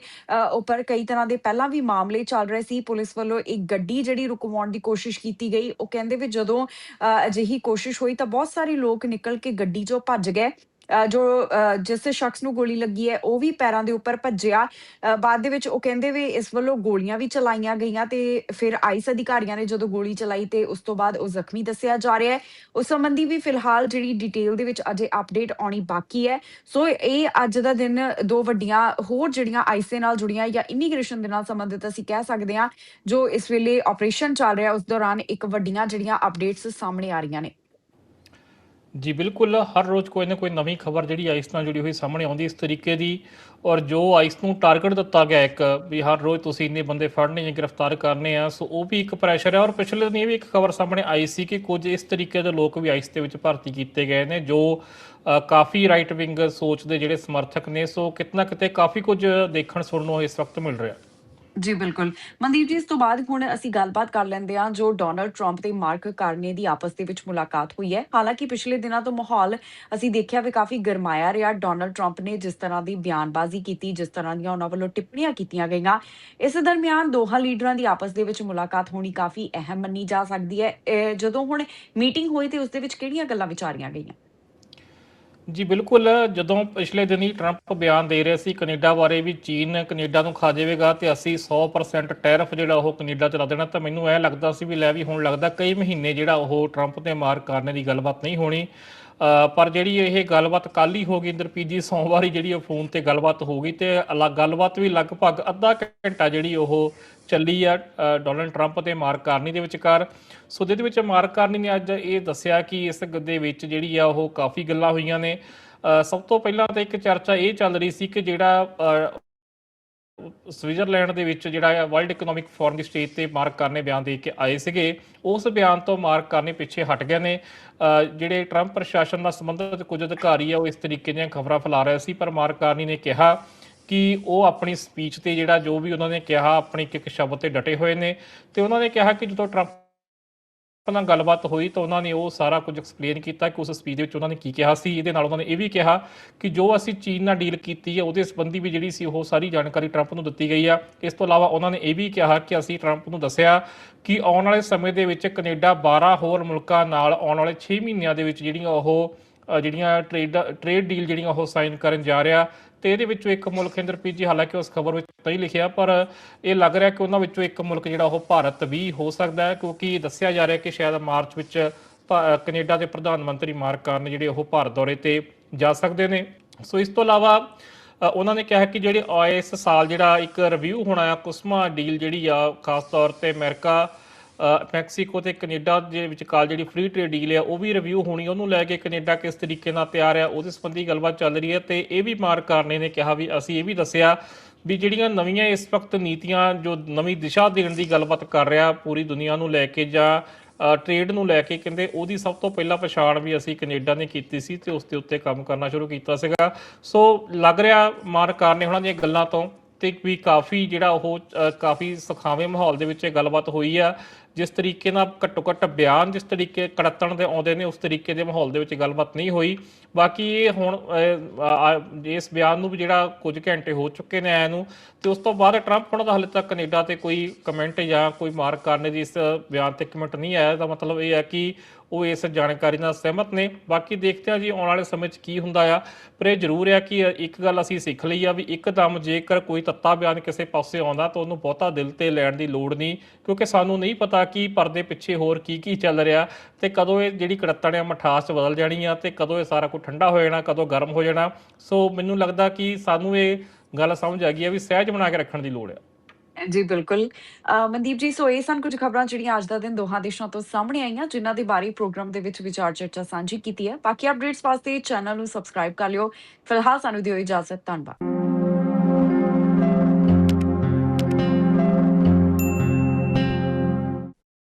ਉੱਪਰ ਕਈ ਤਰ੍ਹਾਂ ਦੇ ਪਹਿਲਾਂ ਵੀ ਮਾਮਲੇ ਚੱਲ ਰਹੇ ਸੀ ਪੁਲਿਸ ਵੱਲੋਂ ਇੱਕ ਗੱਡੀ ਜਿਹੜੀ ਰੁਕਵਾਉਣ ਦੀ ਕੋਸ਼ਿਸ਼ ਕੀਤੀ ਗਈ। ਉਹ ਕਹਿੰਦੇ ਵੀ ਜਦੋਂ ਅ, ਅਜਿਹੀ ਕੋਸ਼ਿਸ਼ ਹੋਈ ਤਾਂ ਬਹੁਤ ਸਾਰੇ ਲੋਕ ਨਿਕਲ ਕੇ ਗੱਡੀ 'ਚੋਂ ਭੱਜ ਗਏ। ਜੋ ਜਿਸ ਸ਼ਖਸ ਨੂੰ ਗੋਲੀ ਲੱਗੀ ਹੈ, ਉਹ ਵੀ ਪੈਰਾਂ ਦੇ ਉੱਪਰ ਭੱਜਿਆ। ਬਾਅਦ ਦੇ ਵਿੱਚ ਉਹ ਕਹਿੰਦੇ ਵੀ ਇਸ ਵੱਲੋਂ ਗੋਲੀਆਂ ਵੀ ਚਲਾਈਆਂ ਗਈਆਂ ਤੇ ਫਿਰ ਆਈਸ ਅਧਿਕਾਰੀਆਂ ਨੇ ਜਦੋਂ ਗੋਲੀ ਚਲਾਈ ਤੇ ਉਸ ਤੋਂ ਬਾਅਦ ਉਹ ਜ਼ਖਮੀ ਦੱਸਿਆ ਜਾ ਰਿਹਾ ਹੈ। ਉਸ ਸੰਬੰਧੀ ਵੀ ਫਿਲਹਾਲ ਜਿਹੜੀ ਡਿਟੇਲ ਦੇ ਵਿੱਚ ਅਜੇ ਅਪਡੇਟ ਆਉਣੀ ਬਾਕੀ ਹੈ। ਸੋ ਇਹ ਅੱਜ ਦਾ ਦਿਨ ਦੋ ਵੱਡੀਆਂ, ਹੋਰ ਜਿਹੜੀਆਂ ਆਈਸ ਦੇ ਨਾਲ ਜੁੜੀਆਂ ਜਾਂ ਇਮੀਗ੍ਰੇਸ਼ਨ ਦੇ ਨਾਲ ਸੰਬੰਧਿਤ ਅਸੀਂ ਕਹਿ ਸਕਦੇ ਹਾਂ, ਜੋ ਇਸ ਵੇਲੇ ਆਪਰੇਸ਼ਨ ਚੱਲ ਰਿਹਾ, ਉਸ ਦੌਰਾਨ ਇੱਕ ਵੱਡੀਆਂ ਜਿਹੜੀਆਂ ਅਪਡੇਟਸ ਸਾਹਮਣੇ ਆ ਰਹੀਆਂ ਨੇ। ਜੀ ਬਿਲਕੁਲ, ਹਰ ਰੋਜ਼ ਕੋਈ ਨਾ ਕੋਈ ਨਵੀਂ ਖਬਰ ਜਿਹੜੀ ਆਈਸ ਨਾਲ ਜੁੜੀ ਹੋਈ ਸਾਹਮਣੇ ਆਉਂਦੀ ਇਸ ਤਰੀਕੇ ਦੀ। ਔਰ ਜੋ ਆਈਸ ਨੂੰ ਟਾਰਗੇਟ ਦਿੱਤਾ ਗਿਆ ਇੱਕ, ਵੀ ਹਰ ਰੋਜ਼ ਤੁਸੀਂ ਇੰਨੇ ਬੰਦੇ ਫੜਨੇ ਜਾਂ ਗ੍ਰਿਫਤਾਰ ਕਰਨੇ ਆ, ਸੋ ਉਹ ਵੀ ਇੱਕ ਪ੍ਰੈਸ਼ਰ ਹੈ ਔਰ ਪਿਛਲੇ ਦਿਨ ਇਹ ਵੀ ਇੱਕ ਖਬਰ ਸਾਹਮਣੇ ਆਈ ਸੀ ਕਿ ਕੁਝ ਇਸ ਤਰੀਕੇ ਦੇ ਲੋਕ ਵੀ ਆਈਸ ਦੇ ਵਿੱਚ ਭਰਤੀ ਕੀਤੇ ਗਏ ਨੇ, ਜੋ ਕਾਫੀ ਰਾਈਟ ਵਿੰਗ ਸੋਚ ਦੇ ਜਿਹੜੇ ਸਮਰਥਕ ਨੇ, ਸੋ ਕਿਤਨਾ ਕਿਤੇ ਕਾਫੀ ਕੁਝ ਦੇਖਣ ਸੁਣਨ ਨੂੰ ਇਸ ਵਕਤ ਮਿਲ ਰਿਹਾ। ਜੀ, ਬਿਲਕੁਲ। ਮਨਦੀਪ ਜੀ, ਇਸ ਤੋਂ ਬਾਅਦ ਹੁਣ ਅਸੀਂ ਗੱਲਬਾਤ ਕਰ ਲੈਂਦੇ ਹਾਂ ਜੋ ਡੋਨਲਡ ਟਰੰਪ ਤੇ ਮਾਰਕ ਕਾਰਨੇ ਦੀ ਆਪਸ ਦੇ ਵਿੱਚ ਮੁਲਾਕਾਤ ਹੋਈ ਹੈ। ਹਾਲਾਂਕਿ ਪਿਛਲੇ ਦਿਨਾਂ ਤੋਂ ਮਾਹੌਲ ਅਸੀਂ ਦੇਖਿਆ ਵੀ ਕਾਫੀ ਗਰਮਾਇਆ ਰਿਹਾ। ਡੋਨਲਡ ਟਰੰਪ ਨੇ ਜਿਸ ਤਰ੍ਹਾਂ ਦੀ ਬਿਆਨਬਾਜ਼ੀ ਕੀਤੀ, ਜਿਸ ਤਰ੍ਹਾਂ ਦੀਆਂ ਉਹਨਾਂ ਵੱਲੋਂ ਟਿੱਪਣੀਆਂ ਕੀਤੀਆਂ ਗਈਆਂ, ਇਸ ਦਰਮਿਆਨ ਦੋਹਾਂ ਲੀਡਰਾਂ ਦੀ ਆਪਸ ਦੇ ਵਿੱਚ ਮੁਲਾਕਾਤ ਹੋਣੀ ਕਾਫੀ ਅਹਿਮ ਮੰਨੀ ਜਾ ਸਕਦੀ ਹੈ। ਜਦੋਂ ਹੁਣ ਮੀਟਿੰਗ ਹੋਈ ਤੇ ਉਸ ਦੇ ਵਿੱਚ ਕਿਹੜੀਆਂ ਗੱਲਾਂ ਵਿਚਾਰੀਆਂ ਗਈਆਂ? ਜੀ, ਬਿਲਕੁਲ, ਜਦੋਂ ਪਿਛਲੇ ਦਿਨੀ ਟਰੰਪ ਬਿਆਨ ਦੇ ਰਹੇ ਸੀ ਕੈਨੇਡਾ ਬਾਰੇ ਵੀ ਚੀਨ ਕੈਨੇਡਾ ਨੂੰ ਖਾ ਜਾਵੇਗਾ ਤੇ ਅਸੀਂ 100% ਟੈਰਫ ਜਿਹੜਾ ਉਹ ਕੈਨੇਡਾ ਚਲਾ ਦੇਣਾ, ਤਾਂ ਮੈਨੂੰ ਇਹ ਲੱਗਦਾ ਸੀ ਵੀ ਲੈ ਵੀ ਹੁਣ ਲੱਗਦਾ ਕਈ ਮਹੀਨੇ ਜਿਹੜਾ ਉਹ ਟਰੰਪ ਤੇ ਮਾਰ ਕਰਨੇ ਦੀ ਗੱਲਬਾਤ ਨਹੀਂ ਹੋਣੀ। ਪਰ ਜਿਹੜੀ ਇਹ ਗੱਲਬਾਤ ਕੱਲ ਹੀ ਹੋ ਗਈ ਇੰਦਰਪੀਤ ਜੀ, ਸੋਮਵਾਰ ਹੀ ਜਿਹੜੀ ਉਹ ਫੋਨ ਤੇ ਗੱਲਬਾਤ ਹੋ ਗਈ ਤੇ ਅਲੱਗ ਗੱਲਬਾਤ ਵੀ ਲਗਭਗ ਅੱਧਾ ਘੰਟਾ ਜਿਹੜੀ ਉਹ ਚੱਲੀ ਆ ਡੋਨਲਡ ਟਰੰਪ ਤੇ ਮਾਰਕ ਕਾਰਨੀ ਦੇ ਵਿਚਕਾਰ। ਸੋ ਜਿਹਦੇ ਵਿੱਚ ਮਾਰਕ ਕਾਰਨੀ ਨੇ ਅੱਜ ਇਹ ਦੱਸਿਆ ਕਿ ਇਸ ਗ- ਦੇ ਵਿੱਚ ਜਿਹੜੀ ਆ ਉਹ ਕਾਫੀ ਗੱਲਾਂ ਹੋਈਆਂ ਨੇ। ਸਭ ਤੋਂ ਪਹਿਲਾਂ ਤਾਂ ਇੱਕ ਚਰਚਾ ਇਹ ਚੱਲ ਰਹੀ ਸੀ ਕਿ ਜਿਹੜਾ ਸਵਿਟਜ਼ਰਲੈਂਡ ਦੇ ਵਿੱਚ ਜਿਹੜਾ ਵਰਲਡ ਇਕਨੋਮਿਕ ਫੋਰਮ ਦੀ ਸਟੇਜ ਤੇ ਮਾਰਕ ਕਰਨੇ ਬਿਆਨ ਦੇ ਕੇ ਆਏ ਸੀਗੇ। ਉਸ ਬਿਆਨ ਤੋਂ ਮਾਰਕ ਕਰਨੇ ਪਿੱਛੇ ਹਟ ਗਏ ਨੇ। ਜਿਹੜੇ ਟਰੰਪ ਪ੍ਰਸ਼ਾਸਨ ਨਾਲ ਸੰਬੰਧਿਤ ਕੁਝ ਅਧਿਕਾਰੀ ਆ, ਉਹ ਇਸ ਤਰੀਕੇ ਦੀਆਂ ਖਬਰਾਂ ਫੈਲਾ ਰਹੇ ਸੀ, ਪਰ ਮਾਰਕ ਕਾਰਨੀ ਨੇ ਕਿਹਾ ਕਿ ਉਹ ਆਪਣੀ ਸਪੀਚ ਤੇ ਜਿਹੜਾ ਜੋ ਵੀ ਉਹਨਾਂ ਨੇ ਕਿਹਾ, ਆਪਣੀ ਇੱਕ ਇੱਕ ਸ਼ਬਦ ਤੇ ਡਟੇ ਹੋਏ ਨੇ। ਤੇ ਉਹਨਾਂ ਨੇ ਕਿਹਾ ਕਿ ਜਦੋਂ ਟਰੰਪ ਨਾਲ ਗੱਲਬਾਤ ਹੋਈ ਤਾਂ ਉਹਨਾਂ ਨੇ ਉਹ ਸਾਰਾ ਕੁਝ ਐਕਸਪਲੇਨ ਕੀਤਾ ਕਿ ਉਸ ਸਪੀਚ ਦੇ ਵਿੱਚ ਉਹਨਾਂ ਨੇ ਕੀ ਕਿਹਾ ਸੀ। ਇਹਦੇ ਨਾਲ ਉਹਨਾਂ ਨੇ ਇਹ ਵੀ ਕਿਹਾ ਕਿ ਜੋ ਅਸੀਂ ਚੀਨ ਨਾਲ ਡੀਲ ਕੀਤੀ ਹੈ, ਉਹਦੇ ਸੰਬੰਧੀ ਵੀ ਜਿਹੜੀ ਸੀ ਉਹ ਸਾਰੀ ਜਾਣਕਾਰੀ ਟਰੰਪ ਨੂੰ ਦਿੱਤੀ ਗਈ ਆ। ਇਸ ਤੋਂ ਇਲਾਵਾ ਉਹਨਾਂ ਨੇ ਇਹ ਵੀ ਕਿਹਾ ਕਿ ਅਸੀਂ ਟਰੰਪ ਨੂੰ ਦੱਸਿਆ ਕਿ ਆਉਣ ਵਾਲੇ ਸਮੇਂ ਦੇ ਵਿੱਚ ਕੈਨੇਡਾ 12 ਹੋਰ ਮੁਲਕਾਂ ਨਾਲ ਆਉਣ ਵਾਲੇ 6 ਮਹੀਨਿਆਂ ਦੇ ਵਿੱਚ ਜਿਹੜੀਆਂ ਉਹ ਜਿਹੜੀਆਂ ਟ੍ਰੇਡ ਟ੍ਰੇਡ ਡੀਲ ਜਿਹੜੀਆਂ ਉਹ ਸਾਈਨ ਕਰਨ ਜਾ ਰਿਹਾ ਤੇ ਇਹਦੇ ਵਿੱਚੋਂ ਇੱਕ ਮੁਲਕ ਇੰਦਰਪ੍ਰੀਤ ਜੀ, ਹਾਲਾਂਕਿ ਉਸ ਖਬਰ ਵਿੱਚ ਨਹੀਂ ਲਿਖਿਆ, ਪਰ ਇਹ ਲੱਗ ਰਿਹਾ ਕਿ ਉਹਨਾਂ ਵਿੱਚੋਂ ਇੱਕ ਮੁਲਕ ਜਿਹੜਾ ਉਹ ਭਾਰਤ ਵੀ ਹੋ ਸਕਦਾ ਹੈ, ਕਿਉਂਕਿ ਦੱਸਿਆ ਜਾ ਰਿਹਾ ਕਿ ਸ਼ਾਇਦ ਮਾਰਚ ਵਿੱਚ ਭਾ- ਕੈਨੇਡਾ ਦੇ ਪ੍ਰਧਾਨ ਮੰਤਰੀ ਮਾਰਕ ਕਾਰਨ ਜਿਹੜੇ ਉਹ ਭਾਰਤ ਦੌਰੇ ਤੇ ਜਾ ਸਕਦੇ ਨੇ। ਸੋ ਇਸ ਤੋਂ ਇਲਾਵਾ ਉਹਨਾਂ ਨੇ ਕਿਹਾ ਕਿ ਜਿਹੜੇ ਆਏ ਇਸ ਸਾਲ ਜਿਹੜਾ ਇੱਕ ਰਿਵਿਊ ਹੋਣਾ ਆ, ਕੁਸਮਾ ਡੀਲ ਜਿਹੜੀ ਆ, ਖਾਸ ਤੌਰ ਤੇ ਅਮਰੀਕਾ ਮੈਕਸੀਕੋ ਤੇ ਕੈਨੇਡਾ ਦੇ ਵਿਚਕਾਰ ਜਿਹੜੀ ਫ੍ਰੀ ਟ੍ਰੇਡ ਡੀਲ ਆ, ਉਹ ਵੀ ਰਿਵਿਊ ਹੋਣੀ ਉਹਨੂੰ ਲੈ ਕੇ ਕੈਨੇਡਾ ਕਿਸ ਤਰੀਕੇ ਨਾਲ ਤਿਆਰ ਆ, ਉਹਦੇ ਸੰਬੰਧੀ ਗੱਲਬਾਤ ਚੱਲ ਰਹੀ ਹੈ ਤੇ ਇਹ ਵੀ ਮਾਰਕ ਕਾਰਨੇ ਨੇ ਕਿਹਾ ਵੀ ਅਸੀਂ ਇਹ ਵੀ ਦੱਸਿਆ ਵੀ ਜਿਹੜੀਆਂ ਨਵੀਆਂ ਇਸ ਵਕਤ ਨੀਤੀਆਂ ਜੋ ਨਵੀਂ ਦਿਸ਼ਾ ਦੇਣ ਦੀ ਗੱਲਬਾਤ ਕਰ ਰਿਹਾ ਪੂਰੀ ਦੁਨੀਆ ਨੂੰ ਲੈ ਕੇ ਜਾਂ ਟ੍ਰੇਡ ਨੂੰ ਲੈ ਕੇ ਕਹਿੰਦੇ ਉਹਦੀ ਸਭ ਤੋਂ ਪਹਿਲਾਂ ਪਛਾਣ ਵੀ ਅਸੀਂ ਕੈਨੇਡਾ ਨੇ ਕੀਤੀ ਸੀ ਤੇ ਉਸ ਦੇ ਉੱਤੇ ਕੰਮ ਕਰਨਾ ਸ਼ੁਰੂ ਕੀਤਾ ਸੀਗਾ। ਸੋ ਲੱਗ ਰਿਹਾ ਮਾਰ ਕਾਰਨੇ ਹੋਣਾ ਦੀਆਂ ਗੱਲਾਂ ਤੋਂ ਤੇ ਵੀ ਕਾਫੀ ਜਿਹੜਾ ਉਹ ਕਾਫੀ ਸੁਖਾਵੇਂ ਮਾਹੌਲ ਦੇ ਵਿੱਚ ਇਹ ਗੱਲਬਾਤ ਹੋਈ ਆ। ਜਿਸ ਤਰੀਕੇ ਨਾਲ ਘੱਟੋ ਘੱਟ ਬਿਆਨ ਜਿਸ ਤਰੀਕੇ ਕੜਤਣ ਦੇ ਆਉਂਦੇ ਨੇ, ਉਸ ਤਰੀਕੇ ਦੇ ਮਾਹੌਲ ਦੇ ਵਿੱਚ ਗੱਲਬਾਤ ਨਹੀਂ ਹੋਈ। ਬਾਕੀ ਇਹ ਹੁਣ ਇਸ ਬਿਆਨ ਨੂੰ ਵੀ ਜਿਹੜਾ ਕੁਝ ਘੰਟੇ ਹੋ ਚੁੱਕੇ ਨੇ ਆਇਆ ਨੂੰ, ਤੇ ਉਸ ਤੋਂ ਬਾਅਦ ਟਰੰਪ ਹੁਣ ਦਾ ਹਾਲੇ ਤੱਕ ਕੈਨੇਡਾ ਤੇ ਕੋਈ ਕਮੈਂਟ ਜਾਂ ਕੋਈ ਮਾਰਕ ਕਰਨੇ ਦੀ ਇਸ ਬਿਆਨ ਤੇ ਕਮੈਂਟ ਨਹੀਂ ਆਇਆ। ਦਾ ਮਤਲਬ ਇਹ ਹੈ ਕਿ ਉਹ ਇਸ ਜਾਣਕਾਰੀ ਨਾਲ ਸਹਿਮਤ ਨੇ। ਬਾਕੀ ਦੇਖਦੇ ਹਾਂ ਜੀ, ਆਉਣ ਵਾਲੇ ਸਮੇਂ 'ਚ ਕੀ ਹੁੰਦਾ ਆ। ਪਰ ਇਹ ਜ਼ਰੂਰ ਆ ਕਿ ਇੱਕ ਗੱਲ ਅਸੀਂ ਸਿੱਖ ਲਈ ਆ ਵੀ ਇੱਕਦਮ ਜੇਕਰ ਕੋਈ ਤੱਤਾ ਬਿਆਨ ਕਿਸੇ ਪਾਸੇ ਆਉਂਦਾ ਤਾਂ ਉਹਨੂੰ ਬਹੁਤਾ ਦਿਲ ਤੇ ਲੈਣ ਦੀ ਲੋੜ ਨਹੀਂ, ਕਿਉਂਕਿ ਸਾਨੂੰ ਨਹੀਂ ਪਤਾ ਕਿ ਪਰਦੇ ਪਿੱਛੇ ਹੋਰ ਕੀ ਕੀ ਚੱਲ ਰਿਹਾ ਤੇ ਕਦੋਂ ਇਹ ਜਿਹੜੀ ਕੜੱਤਣ ਮਠਾਸ 'ਚ ਬਦਲ ਜਾਣੀ ਆ ਤੇ ਕਦੋਂ ਇਹ ਸਾਰਾ ਕੁਝ ਠੰਡਾ ਹੋ ਜਾਣਾ, ਕਦੋਂ ਗਰਮ ਹੋ ਜਾਣਾ। ਸੋ ਮੈਨੂੰ ਲੱਗਦਾ ਕਿ ਸਾਨੂੰ ਇਹ ਗੱਲ ਸਮਝ ਆ ਗਈ ਆ ਵੀ ਸਹਿਜ ਬਣਾ ਕੇ ਰੱਖਣ ਦੀ ਲੋੜ ਆ। ਜੀ, ਬਿਲਕੁਲ। ਮਨਦੀਪ ਜੀ, ਸੋ ਇਹ ਸਨ ਕੁਝ ਖਬਰਾਂ ਜਿਹੜੀਆਂ ਅੱਜ ਦਾ ਦਿਨ ਦੋਹਾਂ ਦੇਸ਼ਾਂ ਤੋਂ ਸਾਹਮਣੇ ਆਈਆਂ, ਜਿਨ੍ਹਾਂ ਦੇ ਬਾਰੇ ਪ੍ਰੋਗਰਾਮ ਦੇ ਵਿੱਚ ਵਿਚਾਰ ਚਰਚਾ ਸਾਂਝੀ ਕੀਤੀ ਹੈ। ਬਾਕੀ ਅਪਡੇਟਸ ਵਾਸਤੇ ਚੈਨਲ ਨੂੰ ਸਬਸਕ੍ਰਾਈਬ ਕਰ ਲਿਓ। ਫਿਲਹਾਲ ਸਾਨੂੰ ਦਿਓ ਇਜਾਜ਼ਤ, ਧੰਨਵਾਦ।